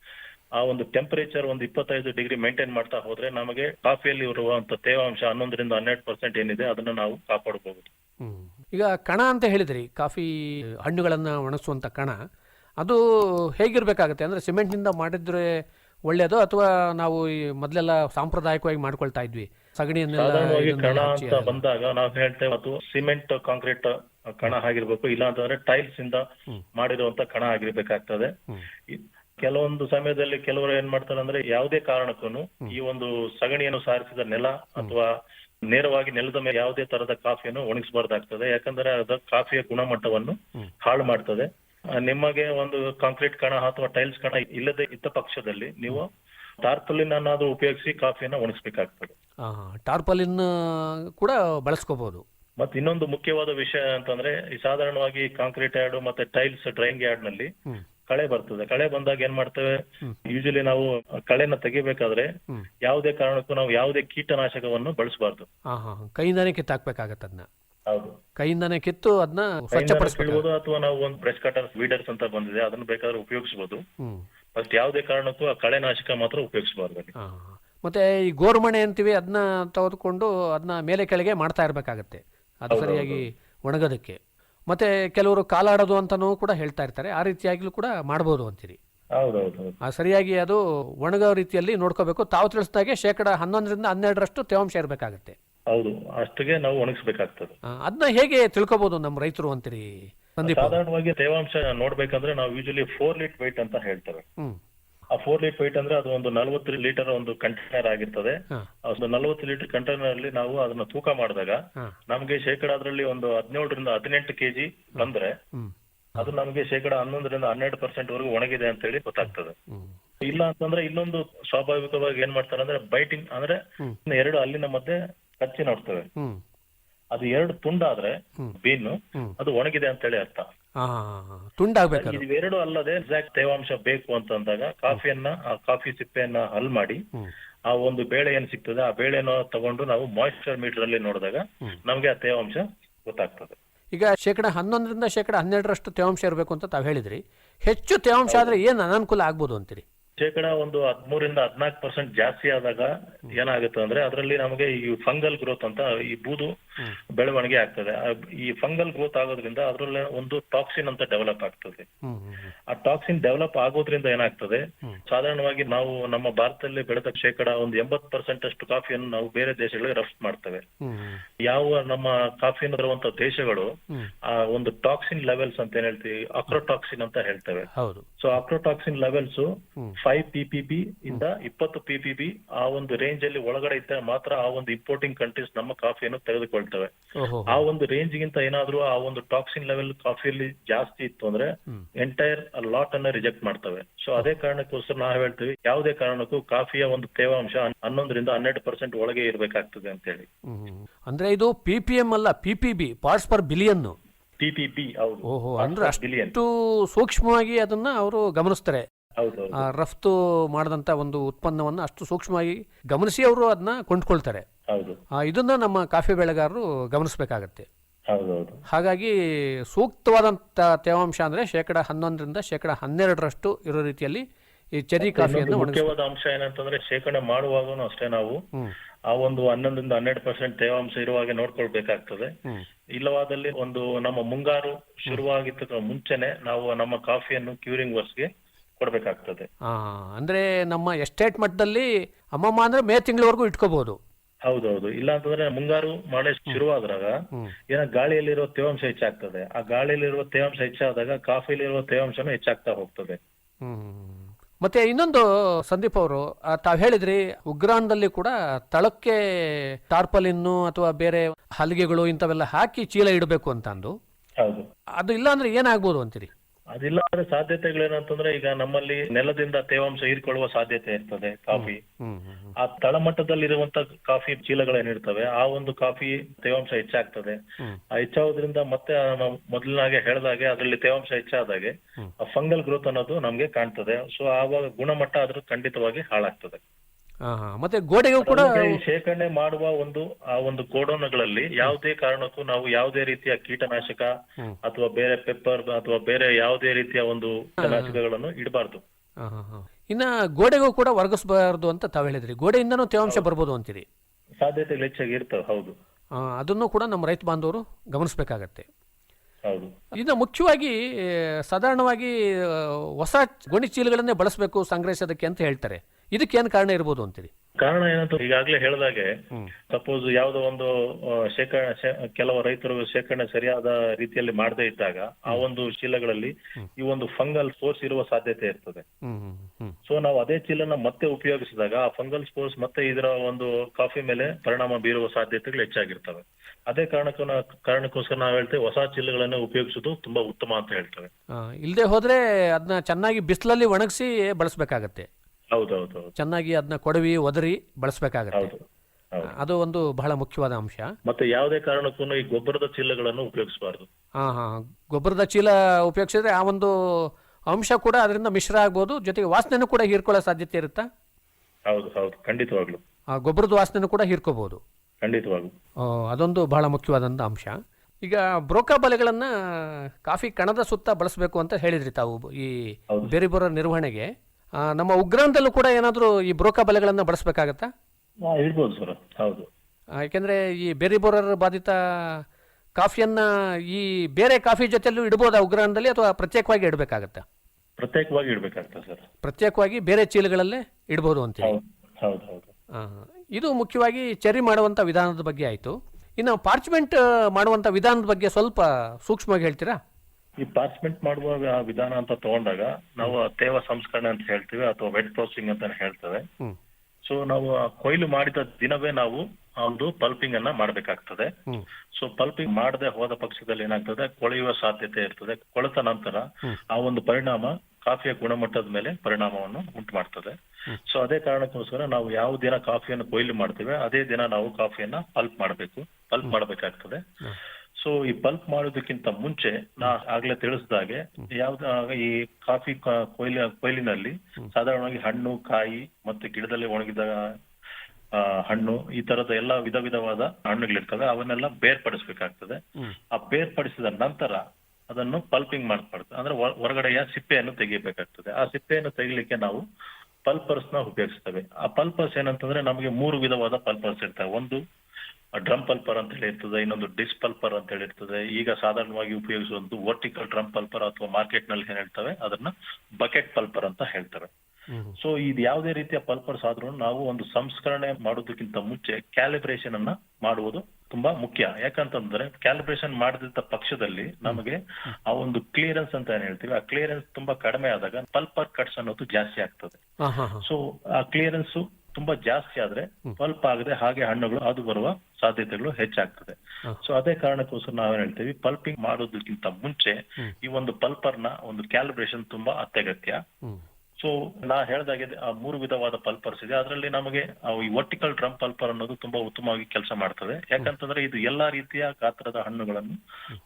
ಆ ಒಂದು ಟೆಂಪರೇಚರ್ ಒಂದು ಇಪ್ಪತ್ತೈದು ಡಿಗ್ರಿ ಮೇಂಟೈನ್ ಮಾಡ್ತಾ ಹೋದ್ರೆ ನಮಗೆ ಕಾಫಿಯಲ್ಲಿ ಇರುವಂತ ತೇವಾಂಶ ಹನ್ನೊಂದರಿಂದ ಹನ್ನೆರಡು ಪರ್ಸೆಂಟ್ ಏನಿದೆ ಅದನ್ನ ನಾವು ಕಾಪಾಡಬಹುದು ಈಗ ಕಣ ಅಂತ ಹೇಳಿದ್ರಿ ಕಾಫಿ ಹಣ್ಣುಗಳನ್ನ ಒಣಸುವಂತ ಕಣ ಅದು ಹೇಗಿರ್ಬೇಕಾಗುತ್ತೆ? ಅಂದ್ರೆ ಸಿಮೆಂಟ್ನಿಂದ ಮಾಡಿದ್ರೆ ಒಳ್ಳೆಯದು ಅಥವಾ ನಾವು ಈ ಮೊದಲೆಲ್ಲ ಸಾಂಪ್ರದಾಯಿಕವಾಗಿ ಮಾಡ್ಕೊಳ್ತಾ ಇದ್ವಿ ಕಣ ಅಂತ ಬಂದಾಗ ನಾವು ಹೇಳ್ತೇವೆ ಅದು ಸಿಮೆಂಟ್ ಕಾಂಕ್ರೀಟ್ ಕಣ ಆಗಿರ್ಬೇಕು ಇಲ್ಲ ಅಂತಂದ್ರೆ ಟೈಲ್ಸ್ ಇಂದ ಮಾಡಿರುವಂತ ಕಣ ಆಗಿರ್ಬೇಕಾಗ್ತದೆ. ಕೆಲವೊಂದು ಸಮಯದಲ್ಲಿ ಕೆಲವರು ಏನ್ ಮಾಡ್ತಾರೆ ಅಂದ್ರೆ ಯಾವುದೇ ಕಾರಣಕ್ಕೂ ಈ ಒಂದು ಸಗಣಿಯನ್ನು ಸಾರಿಸಿದ ನೆಲ ಅಥವಾ ನೇರವಾಗಿ ನೆಲದ ಮೇಲೆ ಯಾವುದೇ ತರದ ಕಾಫಿಯನ್ನು ಒಣಗಿಸಬಾರ್ದಾಗ್ತದೆ. ಯಾಕಂದ್ರೆ ಅದು ಕಾಫಿಯ ಗುಣಮಟ್ಟವನ್ನು ಹಾಳು ಮಾಡ್ತದೆ. ನಿಮಗೆ ಒಂದು ಕಾಂಕ್ರೀಟ್ ಕಣ ಅಥವಾ ಟೈಲ್ಸ್ ಕಣ ಇಲ್ಲದೆ ಇದ್ದ ಪಕ್ಷದಲ್ಲಿ ನೀವು ಟಾರ್ಪಲಿನ್ ಅನ್ನಾದ್ರೂ ಉಪಯೋಗಿಸಿ ಕಾಫಿಯನ್ನು ಒಣಗಿಸ್ಬೇಕಾಗ್ತದೆ. ಟಾರ್ಪಲಿನ್ ಕೂಡ ಬಳಸ್ಕೋಬಹುದು ಮತ್ತೆ ಇನ್ನೊಂದು ಮುಖ್ಯವಾದ ವಿಷಯ ಅಂತಂದ್ರೆ ಈ ಸಾಧಾರಣವಾಗಿ ಕಾಂಕ್ರೀಟ್ ಯಾರ್ಡ್ ಮತ್ತೆ ಟೈಲ್ಸ್ ಡ್ರೈಯಿಂಗ್ ಯಾರ್ಡ್ನಲ್ಲಿ ಕಳೆ ಬರ್ತದೆ. ಕಳೆ ಬಂದಾಗ ಏನ್ ಮಾಡ್ತೇವೆ? ಯೂಶಲಿ ನಾವು ಕಳೆನ ತೆಗಿಬೇಕಾದ್ರೆ ಯಾವುದೇ ಕಾರಣಕ್ಕೂ ನಾವು ಯಾವುದೇ ಕೀಟನಾಶಕವನ್ನು ಬಳಸಬಾರ್ದು. ಕೈಯಿಂದಾನೇ ಕಿತ್ತಾಕ್ಬೇಕಾಗತ್ತೆ ಅದನ್ನ ಹೌದು. ಕೈಯಿಂದಾನೇ ಕಿತ್ತು ಅದನ್ನ ಸ್ವಚ್ಛಪಡಿಸಬಹುದು ಅಥವಾ ನಾವು ಒಂದು ಬ್ರಷ್ ಕಟರ್ ವೀಡರ್ಸ್ ಅಂತ ಬಂದಿದೆ ಅದನ್ನ ಬೇಕಾದ್ರೆ ಉಪಯೋಗಿಸಬಹುದು ಫಸ್ಟ್ ಯಾವುದೇ ಕಾರಣಕ್ಕೂ ಆ ಕಳೆನಾಶಕ ಮಾತ್ರ ಉಪಯೋಗಿಸಬಾರ್ದು ಮತ್ತೆ ಈ ಗೋರ್ಮಣೆ ಅಂತೀವಿ ಅದನ್ನ ತೆಗೆದುಕೊಂಡು ಅದನ್ನ ಮೇಲೆ ಕೆಳಗೆ ಮಾಡ್ತಾ ಇರ್ಬೇಕಾಗತ್ತೆ. ಅದು ಸರಿಯಾಗಿ ಒಣಗೋದಕ್ಕೆ. ಮತ್ತೆ ಕೆಲವರು ಕಾಲಾಡೋದು ಅಂತನೂ ಕೂಡ ಹೇಳ್ತಾ ಇರ್ತಾರೆ. ಆ ರೀತಿಯಾಗಿಲೂ ಕೂಡ ಮಾಡ್ಬೋದು ಅಂತೀರಿ. ಹೌದೌದು. ಸರಿಯಾಗಿ ಅದು ಒಣಗೋ ರೀತಿಯಲ್ಲಿ ನೋಡ್ಕೋಬೇಕು. ತಾವು ತಿಳಿಸಿದಾಗೆ ಶೇಕಡ ಹನ್ನೊಂದರಿಂದ ಹನ್ನೆರಡರಷ್ಟು ತೇವಾಂಶ ಇರಬೇಕಾಗುತ್ತೆ ಹೌದು. ಅಷ್ಟಿಗೆ ನಾವು ಒಣಗಿಸ್ಬೇಕಾಗ್ತದೆ. ಅದನ್ನ ಹೇಗೆ ತಿಳ್ಕೊಬಹುದು ನಮ್ಮ ರೈತರು ಅಂತೀರಿ? ಸಾಧಾರಣವಾಗಿ ತೇವಾಂಶ ನೋಡ್ಬೇಕಂದ್ರೆ ನಾವು ಯೂಶಲಿ ಫೋರ್ ಲೀಟ್ ವೈಟ್ ಅಂತ ಹೇಳ್ತಾರೆ ಹ್ಮ್. ಆ ಫೋರ್ ಲೀಟ್ ವೈಟ್ ಅಂದ್ರೆ ಅದು ಒಂದು ನಲವತ್ತು ಲೀಟರ್ ಒಂದು ಕಂಟೈನರ್ ಆಗಿರ್ತದೆ. ಒಂದು ನಲವತ್ತು ಲೀಟರ್ ಕಂಟೈನರ್ ಅಲ್ಲಿ ನಾವು ಅದನ್ನ ತೂಕ ಮಾಡಿದಾಗ. ನಮ್ಗೆ ಶೇಕಡ ಅದರಲ್ಲಿ ಒಂದು ಹದಿನೇಳರಿಂದ ಹದಿನೆಂಟು ಕೆಜಿ ಬಂದ್ರೆ ಅದು ನಮ್ಗೆ ಶೇಕಡ ಹನ್ನೊಂದರಿಂದ ಹನ್ನೆರಡು ಪರ್ಸೆಂಟ್ ವರೆಗೂ ಒಣಗಿದೆ ಅಂತ ಹೇಳಿ ಗೊತ್ತಾಗ್ತದೆ ಇಲ್ಲ ಅಂತಂದ್ರೆ ಇನ್ನೊಂದು ಸ್ವಾಭಾವಿಕವಾಗಿ ಏನ್ ಮಾಡ್ತಾರೆ ಅಂದ್ರೆ ಬೈಟಿಂಗ್ ಅಂದ್ರೆ ಎರಡು ಅಲ್ಲಿನ ಮಧ್ಯೆ ಕಚ್ಚಿ ನೋಡ್ತವೆ ಅದು ಎರಡು ತುಂಡಾದ್ರೆ ಬೀನು. ಅದು ಒಣಗಿದೆ ಅಂತ ಹೇಳಿ ಅರ್ಥ. ತುಂಡಾಗ್ಬೇಕು ಇವೆರಡು ಅಲ್ಲದೆ ಎಕ್ಸಾಕ್ಟ್ ತೇವಾಂಶ ಬೇಕು ಅಂತಂದಾಗ ಕಾಫಿಯನ್ನ ಆ ಕಾಫಿ ಸಿಪ್ಪೆಯನ್ನ ಹಲ್ ಮಾಡಿ ಆ ಒಂದು ಬೇಳೆ ಏನ್ ಸಿಗ್ತದೆ ಆ ಬೇಳೆನ ತಗೊಂಡು ನಾವು ಮಾಯಿಶ್ಚರ್ ಮೀಟರ್ ಅಲ್ಲಿ ನೋಡಿದಾಗ ನಮ್ಗೆ ಆ ತೇವಾಂಶ ಗೊತ್ತಾಗ್ತದೆ. ಈಗ ಶೇಕಡ ಹನ್ನೊಂದರಿಂದ ಶೇಕಡ ಹನ್ನೆರಡರಷ್ಟು ತೇವಾಂಶ ಇರಬೇಕು ಅಂತ ತಾವು ಹೇಳಿದ್ರಿ. ಹೆಚ್ಚು ತೇವಾಂಶ ಆದ್ರೆ ಏನು ಅನಾನುಕೂಲ ಆಗ್ಬೋದು ಅಂತೀರಿ? ಶೇಕಡ ಒಂದು ಹದ್ಮೂರಿಂದ ಹದ್ನಾಲ್ಕು ಪರ್ಸೆಂಟ್ ಜಾಸ್ತಿ ಆದಾಗ ಏನಾಗುತ್ತೆ ಅಂದ್ರೆ ಅದರಲ್ಲಿ ನಮಗೆ ಈ ಫಂಗಲ್ ಗ್ರೋತ್ ಅಂತ ಈ ಬೂದು ಬೆಳವಣಿಗೆ ಆಗ್ತದೆ. ಈ ಫಂಗಲ್ ಗ್ರೋತ್ ಆಗೋದ್ರಿಂದ ಅದರಲ್ಲಿ ಒಂದು ಟಾಕ್ಸಿನ್ ಅಂತ ಡೆವಲಪ್ ಆಗ್ತದೆ. ಆ ಟಾಕ್ಸಿನ್ ಡೆವಲಪ್ ಆಗೋದ್ರಿಂದ ಏನಾಗ್ತದೆ? ಸಾಧಾರಣವಾಗಿ ನಾವು ನಮ್ಮ ಭಾರತದಲ್ಲಿ ಬೆಳೆದ ಶೇಕಡ ಒಂದು ಎಂಬತ್ ಪರ್ಸೆಂಟ್ ಅಷ್ಟು ಕಾಫಿಯನ್ನು ನಾವು ಬೇರೆ ದೇಶಗಳಿಗೆ ರಫ್ತು ಮಾಡ್ತೇವೆ. ಯಾವ ನಮ್ಮ ಕಾಫಿ ಬರುವಂತ ದೇಶಗಳು ಆ ಒಂದು ಟಾಕ್ಸಿನ್ ಲೆವೆಲ್ಸ್ ಅಂತ ಏನ್ ಹೇಳ್ತೀವಿ? ಅಕ್ರೋಟಾಕ್ಸಿನ್ ಅಂತ ಹೇಳ್ತೇವೆ. So ochratoxin levels. Five P P B ಇಂದ ಇಪ್ಪತ್ತು ಪಿ ಪಿ ಬಿ ಆ ಒಂದು ರೇಂಜ್ ಅಲ್ಲಿ ಒಳಗಡೆ ಇದ್ದ ಮಾತ್ರ ಆ ಒಂದು ಇಂಪೋರ್ಟಿಂಗ್ ಕಂಟ್ರೀಸ್ ನಮ್ಮ ಕಾಫಿಯನ್ನು ತೆಗೆದುಕೊಳ್ತವೆ. ಆ ಒಂದು ರೇಂಜ್ ಗಿಂತ ಏನಾದ್ರೂ ಆ ಒಂದು ಟಾಕ್ಸಿನ್ ಲೆವೆಲ್ ಕಾಫಿಯಲ್ಲಿ ಜಾಸ್ತಿ ಇತ್ತು ಅಂದ್ರೆ ಎಂಟೈರ್ ಲಾಟ್ ಅನ್ನ ರಿಜೆಕ್ಟ್ ಮಾಡ್ತವೆ. ಸೊ ಅದೇ ಕಾರಣಕ್ಕೋಸ್ಕರ ನಾವು ಹೇಳ್ತೀವಿ ಯಾವುದೇ ಕಾರಣಕ್ಕೂ ಕಾಫಿಯ ಒಂದು ತೇವಾಂಶ ಹನ್ನೊಂದರಿಂದ ಹನ್ನೆರಡು ಪರ್ಸೆಂಟ್ ಒಳಗೆ ಇರಬೇಕಾಗ್ತದೆ ಅಂತ ಹೇಳಿ ಅಂದ್ರೆ ಇದು ಪಿ ಪಿ ಎಂ ಅಲ್ಲ P P B parts per billion P P B ಹೌದು. ಅಂದ್ರೆ ಅಷ್ಟು ಸೂಕ್ಷ್ಮವಾಗಿ ಅದನ್ನ ಅವರು ಗಮನಿಸ್ತಾರೆ. ರಫ್ತು ಮಾಡಿದಂತ ಒಂದು ಉತ್ಪನ್ನವನ್ನ ಅಷ್ಟು ಸೂಕ್ಷ್ಮವಾಗಿ ಗಮನಿಸಿ ಅವರು ಅದನ್ನ ಕೊಂಡ್ಕೊಳ್ತಾರೆ. ಇದನ್ನ ನಮ್ಮ ಕಾಫಿ ಬೆಳೆಗಾರರು ಗಮನಿಸಬೇಕಾಗತ್ತೆ. ಹಾಗಾಗಿ ಸೂಕ್ತವಾದಂತ ತೇವಾಂಶ ಅಂದ್ರೆ ಶೇಕಡ ಹನ್ನೊಂದರಿಂದ ಶೇಕಡ ಹನ್ನೆರಡರಷ್ಟು ಇರೋ ರೀತಿಯಲ್ಲಿ ಈ ಚೆರಿ ಕಾಫಿಯನ್ನು ಮುಖ್ಯವಾದ ಅಂಶ ಏನಂತಂದ್ರೆ ಶೇಖರಣೆ ಮಾಡುವಾಗನು ಅಷ್ಟೇ ನಾವು ಆ ಒಂದು ಹನ್ನೊಂದರಿಂದ ಹನ್ನೆರಡು ಪರ್ಸೆಂಟ್ ತೇವಾಂಶ ಇರುವಾಗೆ ನೋಡ್ಕೊಳ್ಬೇಕಾಗ್ತದೆ. ಹ್ಮ್. ಇಲ್ಲವಾದಲ್ಲಿ ಒಂದು ನಮ್ಮ ಮುಂಗಾರು ಶುರುವಾಗಿದ್ದ ಮುಂಚೆನೆ ನಾವು ನಮ್ಮ ಕಾಫಿಯನ್ನು ಕ್ಯೂರಿಂಗ್ ವರ್ಸ್ಗೆ ಕೊಡ್ಬೇಕಾಗ್ತದೆ. ಆ, ಅಂದ್ರೆ ನಮ್ಮ ಎಸ್ಟೇಟ್ ಮಟ್ಟದಲ್ಲಿ ಅಮ್ಮಮ್ಮ ಅಂದ್ರೆ ಮೇ ತಿಂಗಳವರೆಗೂ ಇಟ್ಕೋಬಹುದು ಹೌದೌದು. ಇಲ್ಲ ಅಂತಂದ್ರೆ ಮುಂಗಾರು ಮಳೆ ಶುರುವಾದಾಗ ಏನ ಗಾಳಿಯಲ್ಲಿರುವ ತೇವಾಂಶ ಹೆಚ್ಚಾಗ್ತದೆ. ಆ ಗಾಳಿಯಲ್ಲಿರುವ ತೇವಾಂಶ ಹೆಚ್ಚಾದಾಗ ಕಾಫಿಲಿರುವ ತೇವಾಂಶನೂ ಹೆಚ್ಚಾಗ್ತಾ ಹೋಗ್ತದೆ. ಮತ್ತೆ ಇನ್ನೊಂದು ಸಂದೀಪ್ ಅವರು ತಾವ್ ಹೇಳಿದ್ರಿ ಉಗ್ರಾಣದಲ್ಲಿ ಕೂಡ ತಳಕ್ಕೆ ಟಾರ್ಪಲಿನ್ನು ಅಥವಾ ಬೇರೆ ಹಲಿಗೆಗಳು ಇಂಥವೆಲ್ಲ ಹಾಕಿ ಚೀಲ ಇಡಬೇಕು ಅಂತ ಅಂದು ಹೌದು. ಅದು ಇಲ್ಲ ಅಂದ್ರೆ ಏನಾಗ್ಬೋದು ಅಂತೀರಿ? ಅದಿಲ್ಲ ಅಂದ್ರೆ ಸಾಧ್ಯತೆಗಳೇನಂತಂದ್ರೆ ಈಗ ನಮ್ಮಲ್ಲಿ ನೆಲದಿಂದ ತೇವಾಂಶ ಹೀರ್ಕೊಳ್ಳುವ ಸಾಧ್ಯತೆ ಇರ್ತದೆ ಕಾಫಿ. ಆ ತಳಮಟ್ಟದಲ್ಲಿ ತಳಮಟ್ಟದಲ್ಲಿರುವಂತ ಕಾಫಿ ಚೀಲಗಳೇನಿರ್ತವೆ ಆ ಒಂದು ಕಾಫಿ ತೇವಾಂಶ ಹೆಚ್ಚಾಗ್ತದೆ. ಆ ಹೆಚ್ಚಾಗೋದ್ರಿಂದ ಮತ್ತೆ ಮೊದಲನಾಗೆ ನಾವು ಮೊದಲಿನಾಗೆ ಹೇಳ್ದಾಗೆ ಅದರಲ್ಲಿ ತೇವಾಂಶ ಹೆಚ್ಚಾದಾಗೆ ಆ ಫಂಗಲ್ ಗ್ರೋತ್ ಅನ್ನೋದು ನಮ್ಗೆ ಕಾಣ್ತದೆ. ಸೊ ಆವಾಗ ಗುಣಮಟ್ಟ ಅದ್ರ ಖಂಡಿತವಾಗಿ ಹಾಳಾಗ್ತದೆ. ಮತ್ತೆ ಗೋಡೆಗೂ ಕೂಡ ಈ ಶೇಖರಣೆ ಮಾಡುವ ಒಂದು ಆ ಒಂದು ಗೋಡೌನ್ಗಳಲ್ಲಿ ಯಾವುದೇ ಕಾರಣಕ್ಕೂ ನಾವು ಯಾವುದೇ ರೀತಿಯ ಕೀಟನಾಶಕ ಅಥವಾ ಬೇರೆ ಪೆಪ್ಪರ್ ಅಥವಾ ಬೇರೆ ಯಾವುದೇ ರೀತಿಯ ಒಂದು ಕೀಟನಾಶಕಗಳನ್ನು ಇಡಬಾರ್ದು. ಇನ್ನ ಗೋಡೆಗೂ ಕೂಡ ವರ್ಗಿಸಬಾರದು ಅಂತ ತಾವು ಹೇಳಿದ್ರಿ. ಗೋಡೆಯಿಂದನೂ ತೇವಾಂಶ ಬರ್ಬೋದು ಅಂತೀರಿ? ಸಾಧ್ಯತೆಗಳು ಹೆಚ್ಚಾಗಿ ಇರ್ತವೆ ಹೌದು. ಅದನ್ನು ಕೂಡ ನಮ್ಮ ರೈತ ಬಾಂಧವರು ಗಮನಿಸಬೇಕಾಗತ್ತೆ. ಹೌದು. ಇನ್ನು ಮುಖ್ಯವಾಗಿ ಸಾಧಾರಣವಾಗಿ ಹೊಸ ಗೋಣಿ ಚೀಲಗಳನ್ನೇ ಬಳಸಬೇಕು ಸಂಗ್ರಹಿಸೋದಕ್ಕೆ ಅಂತ ಹೇಳ್ತಾರೆ. ಇದಕ್ಕೆ ಏನ್ ಕಾರಣ ಇರ್ಬೋದು ಅಂತೀರಿ? ಕಾರಣ ಏನಂತ ಈಗಾಗಲೇ ಹೇಳಿದಾಗೆ. ಸಪೋಸ್ ಯಾವುದೋ ಒಂದು ಶೇಖರಣ ಕೆಲವು ರೈತರು ಶೇಖರಣೆ ಸರಿಯಾದ ರೀತಿಯಲ್ಲಿ ಮಾಡದೇ ಇದ್ದಾಗ ಆ ಒಂದು ಚೀಲಗಳಲ್ಲಿ ಈ ಒಂದು ಫಂಗಲ್ ಸ್ಪೋರ್ಸ್ ಇರುವ ಸಾಧ್ಯತೆ ಇರ್ತದೆ. ಸೊ ನಾವು ಅದೇ ಚೀಲನ ಮತ್ತೆ ಉಪಯೋಗಿಸಿದಾಗ ಆ ಫಂಗಲ್ ಸ್ಪೋರ್ಸ್ ಮತ್ತೆ ಇದರ ಒಂದು ಕಾಫಿ ಮೇಲೆ ಪರಿಣಾಮ ಬೀರುವ ಸಾಧ್ಯತೆಗಳು ಹೆಚ್ಚಾಗಿರ್ತವೆ. ಅದೇ ಕಾರಣಕ್ಕೂ ಕಾರಣಕ್ಕೋಸ್ಕರ ನಾವು ಹೇಳ್ತೇವೆ ಹೊಸ ಚೀಲಗಳನ್ನ ಉಪಯೋಗಿಸೋದು ತುಂಬಾ ಉತ್ತಮ ಅಂತ ಹೇಳ್ತಾರೆ. ಇಲ್ಲದೆ ಹೋದ್ರೆ ಅದನ್ನ ಚೆನ್ನಾಗಿ ಬಿಸಿಲಲ್ಲಿ ಒಣಗಿಸಿ ಬಳಸಬೇಕಾಗತ್ತೆ. ಹೌದೌದು ಚೆನ್ನಾಗಿ ಅದನ್ನ ಕೊಡವಿ ಒದರಿ ಬಳಸಬೇಕಾಗತ್ತೆ. ಅದು ಒಂದು ಬಹಳ ಮುಖ್ಯವಾದ ಅಂಶ. ಮತ್ತೆ ಯಾವುದೇ ಕಾರಣಕ್ಕೂ ಈ ಗೊಬ್ಬರದ ಚೀಲಗಳನ್ನು ಉಪಯೋಗಿಸಬಾರದು. ಹಾ ಹಾ. ಗೊಬ್ಬರದ ಚೀಲ ಉಪಯೋಗಿಸಿದ್ರೆ ಆ ಒಂದು ಅಂಶ ಕೂಡ ಅದರಿಂದ ಮಿಶ್ರ ಆಗ್ಬೋದು ಜೊತೆಗೆ ವಾಸನೆನೂ ಕೂಡ ಹೀರ್ಕೊಳ್ಳೋ ಸಾಧ್ಯತೆ ಇರುತ್ತಾ? ಹೌದು ಹೌದು. ಖಂಡಿತವಾಗ್ಲು. ಆ ಗೊಬ್ಬರದ ವಾಸನೆನೂ ಕೂಡ ಹೀರ್ಕೋಬಹುದು ಖಂಡಿತವಾಗ್ಲು. ಅದೊಂದು ಬಹಳ ಮುಖ್ಯವಾದಂತ ಅಂಶ. ಈಗ ಬ್ರೋಕಾ ಬಲೆಗಳನ್ನ ಕಾಫಿ ಕಣದ ಸುತ್ತ ಬಳಸಬೇಕು ಅಂತ ಹೇಳಿದ್ರಿ ತಾವು ಈ ಬೇರೆ ಬೇರೆ ನಿರ್ವಹಣೆಗೆ. ನಮ್ಮ ಉಗ್ರಾಂತಲ್ಲೂ ಕೂಡ ಏನಾದರೂ ಈ ಬ್ರೋಕಾ ಬಲೆಗಳನ್ನ ಬಳಸಬೇಕಾಗತ್ತಾ? ಸರ್. ಹೌದು. ಯಾಕೆಂದ್ರೆ ಈ ಬೇರೆ ಬೋರರ್ ಬಾಧಿತ ಕಾಫಿಯನ್ನ ಈ ಬೇರೆ ಕಾಫಿ ಜೊತೆಲೂ ಇಡಬಹುದಾ ಉಗ್ರಾಣದಲ್ಲಿ ಅಥವಾ ಪ್ರತ್ಯೇಕವಾಗಿ ಇಡಬೇಕಾಗತ್ತಾ? ಪ್ರತ್ಯೇಕವಾಗಿ ಇಡಬೇಕಾಗ್ತದೆ ಸರ್. ಪ್ರತ್ಯೇಕವಾಗಿ ಬೇರೆ ಚೀಲಗಳಲ್ಲೇ ಇಡಬಹುದು ಅಂತ ಹೇಳಿ. ಇದು ಮುಖ್ಯವಾಗಿ ಚೆರಿ ಮಾಡುವಂತ ವಿಧಾನದ ಬಗ್ಗೆ ಆಯಿತು. ಇನ್ನು ಪಾರ್ಚ್ಮೆಂಟ್ ಮಾಡುವಂತ ವಿಧಾನದ ಬಗ್ಗೆ ಸ್ವಲ್ಪ ಸೂಕ್ಷ್ಮವಾಗಿ ಹೇಳ್ತೀರಾ? ಈ ಪಾರ್ಚ್ಮೆಂಟ್ ಮಾಡುವಾಗ ವಿಧಾನ ಅಂತ ತಗೊಂಡಾಗ ನಾವು ತೇವ ಸಂಸ್ಕರಣೆ ಅಂತ ಹೇಳ್ತೀವಿ ಅಥವಾ ವೆಟ್ ಪ್ರೋಸಿಂಗ್ ಅಂತ ಹೇಳ್ತೇವೆ. ಸೊ ನಾವು ಕೊಯ್ಲು ಮಾಡಿದ ದಿನವೇ ನಾವು ಒಂದು ಪಲ್ಪಿಂಗ್ ಅನ್ನ ಮಾಡಬೇಕಾಗ್ತದೆ. ಸೊ ಪಲ್ಪಿಂಗ್ ಮಾಡದೆ ಹೋದ ಪಕ್ಷದಲ್ಲಿ ಏನಾಗ್ತದೆ? ಕೊಳೆಯುವ ಸಾಧ್ಯತೆ ಇರ್ತದೆ. ಕೊಳೆತ ನಂತರ ಆ ಒಂದು ಪರಿಣಾಮ ಕಾಫಿಯ ಗುಣಮಟ್ಟದ ಮೇಲೆ ಪರಿಣಾಮವನ್ನು ಉಂಟು ಮಾಡ್ತದೆ ಸೊ ಅದೇ ಕಾರಣಕ್ಕೋಸ್ಕರ ನಾವು ಯಾವ ದಿನ ಕಾಫಿಯನ್ನು ಕೊಯ್ಲು ಮಾಡ್ತೇವೆ ಅದೇ ದಿನ ನಾವು ಕಾಫಿಯನ್ನ ಪಲ್ಪ್ ಮಾಡಬೇಕು. ಪಲ್ಪ್ ಮಾಡಬೇಕಾಗ್ತದೆ. ಸೊ ಈ ಪಲ್ಪ್ ಮಾಡೋದಕ್ಕಿಂತ ಮುಂಚೆ ನಾ ಆಗ್ಲೇ ತಿಳಿಸಿದಾಗೆ ಯಾವ್ದು ಈ ಕಾಫಿ ಕೊಯ್ಲಿ ಕೊಯ್ಲು ಕೊಯ್ಲಿನಲ್ಲಿ ಸಾಧಾರಣವಾಗಿ ಹಣ್ಣು ಕಾಯಿ ಮತ್ತೆ ಗಿಡದಲ್ಲಿ ಒಣಗಿದ ಆ, ಹಣ್ಣು ಈ ತರದ ಎಲ್ಲಾ ವಿಧ ವಿಧವಾದ ಹಣ್ಣುಗಳಿರ್ತವೆ ಅವನ್ನೆಲ್ಲ ಬೇರ್ಪಡಿಸ್ಬೇಕಾಗ್ತದೆ. ಆ ಬೇರ್ಪಡಿಸಿದ ನಂತರ ಅದನ್ನು ಪಲ್ಪಿಂಗ್ ಮಾಡ್ಬಾರ್ದು. ಅಂದ್ರೆ ಹೊರಗಡೆಯ ಸಿಪ್ಪೆಯನ್ನು ತೆಗಿಬೇಕಾಗ್ತದೆ. ಆ ಸಿಪ್ಪೆಯನ್ನು ತೆಗಿಲಿಕ್ಕೆ ನಾವು ಪಲ್ಪರ್ಸ್ನ ಉಪಯೋಗಿಸ್ತೇವೆ. ಆ ಪಲ್ಪರ್ಸ್ ಏನಂತಂದ್ರೆ ನಮಗೆ ಮೂರು ವಿಧವಾದ ಪಲ್ಪರ್ಸ್ ಇರ್ತವೆ. ಒಂದು ಡ್ರಮ್ ಪಲ್ಪರ್ ಅಂತ ಹೇಳಿ ಇರ್ತದೆ ಇನ್ನೊಂದು ಡಿಸ್ ಪಲ್ಪರ್ ಅಂತ ಹೇಳಿ ಇರ್ತದೆ. ಈಗ ಸಾಧಾರಣವಾಗಿ ಉಪಯೋಗಿಸುವಂತ ವರ್ಟಿಕಲ್ ಡ್ರಮ್ ಪಲ್ಪರ್ ಅಥವಾ ಮಾರ್ಕೆಟ್ನಲ್ಲಿ ಏನ್ ಹೇಳ್ತವೆ ಅದನ್ನ ಬಕೆಟ್ ಪಲ್ಪರ್ ಅಂತ ಹೇಳ್ತಾರೆ. ಸೊ ಇದು ಯಾವುದೇ ರೀತಿಯ ಪಲ್ಪರ್ಸ್ ಆದ್ರೂ ನಾವು ಒಂದು ಸಂಸ್ಕರಣೆ ಮಾಡೋದಕ್ಕಿಂತ ಮುಂಚೆ ಕ್ಯಾಲಿಬ್ರೇಷನ್ ಅನ್ನ ಮಾಡುವುದು ತುಂಬಾ ಮುಖ್ಯ. ಯಾಕಂತಂದ್ರೆ ಕ್ಯಾಲ್ಕುಲೇಷನ್ ಮಾಡದಿದ್ದ ಪಕ್ಷದಲ್ಲಿ ನಮಗೆ ಆ ಒಂದು ಕ್ಲಿಯರೆನ್ಸ್ ಅಂತ ಏನ್ ಹೇಳ್ತೀವಿ ಆ ಕ್ಲಿಯರೆನ್ಸ್ ತುಂಬಾ ಕಡಿಮೆ ಆದಾಗ ಪಲ್ಪರ್ ಕಟ್ಸ್ ಅನ್ನೋದು ಜಾಸ್ತಿ ಆಗ್ತದೆ. ಸೊ ಆ ಕ್ಲಿಯರೆನ್ಸ್ ತುಂಬಾ ಜಾಸ್ತಿ ಆದ್ರೆ ಪಲ್ಪ್ ಆಗದೆ ಹಾಗೆ ಹಣ್ಣುಗಳು ಅದು ಬರುವ ಸಾಧ್ಯತೆಗಳು ಹೆಚ್ಚಾಗ್ತದೆ. ಸೊ ಅದೇ ಕಾರಣಕ್ಕೋಸ್ಕರ ನಾವೇನ್ ಹೇಳ್ತೀವಿ ಪಲ್ಪಿಂಗ್ ಮಾಡೋದಕ್ಕಿಂತ ಮುಂಚೆ ಈ ಒಂದು ಪಲ್ಪರ್ನ ಒಂದು ಕ್ಯಾಲ್ಕುಲೇಷನ್ ತುಂಬಾ ಅತ್ಯಗತ್ಯ. ಸೊ ನಾ ಹೇಳ್ದಾಗೆ ಆ ಮೂರು ವಿಧವಾದ ಪಲ್ಪರ್ಸ್ ಇದೆ ಅದರಲ್ಲಿ ನಮಗೆ ಈ ವರ್ಟಿಕಲ್ ಡ್ರಮ್ ಪಲ್ಪರ್ ಅನ್ನೋದು ತುಂಬಾ ಉತ್ತಮವಾಗಿ ಕೆಲಸ ಮಾಡ್ತದೆ. ಯಾಕಂತಂದ್ರೆ ಇದು ಎಲ್ಲಾ ರೀತಿಯ ಗಾತ್ರದ ಹಣ್ಣುಗಳನ್ನು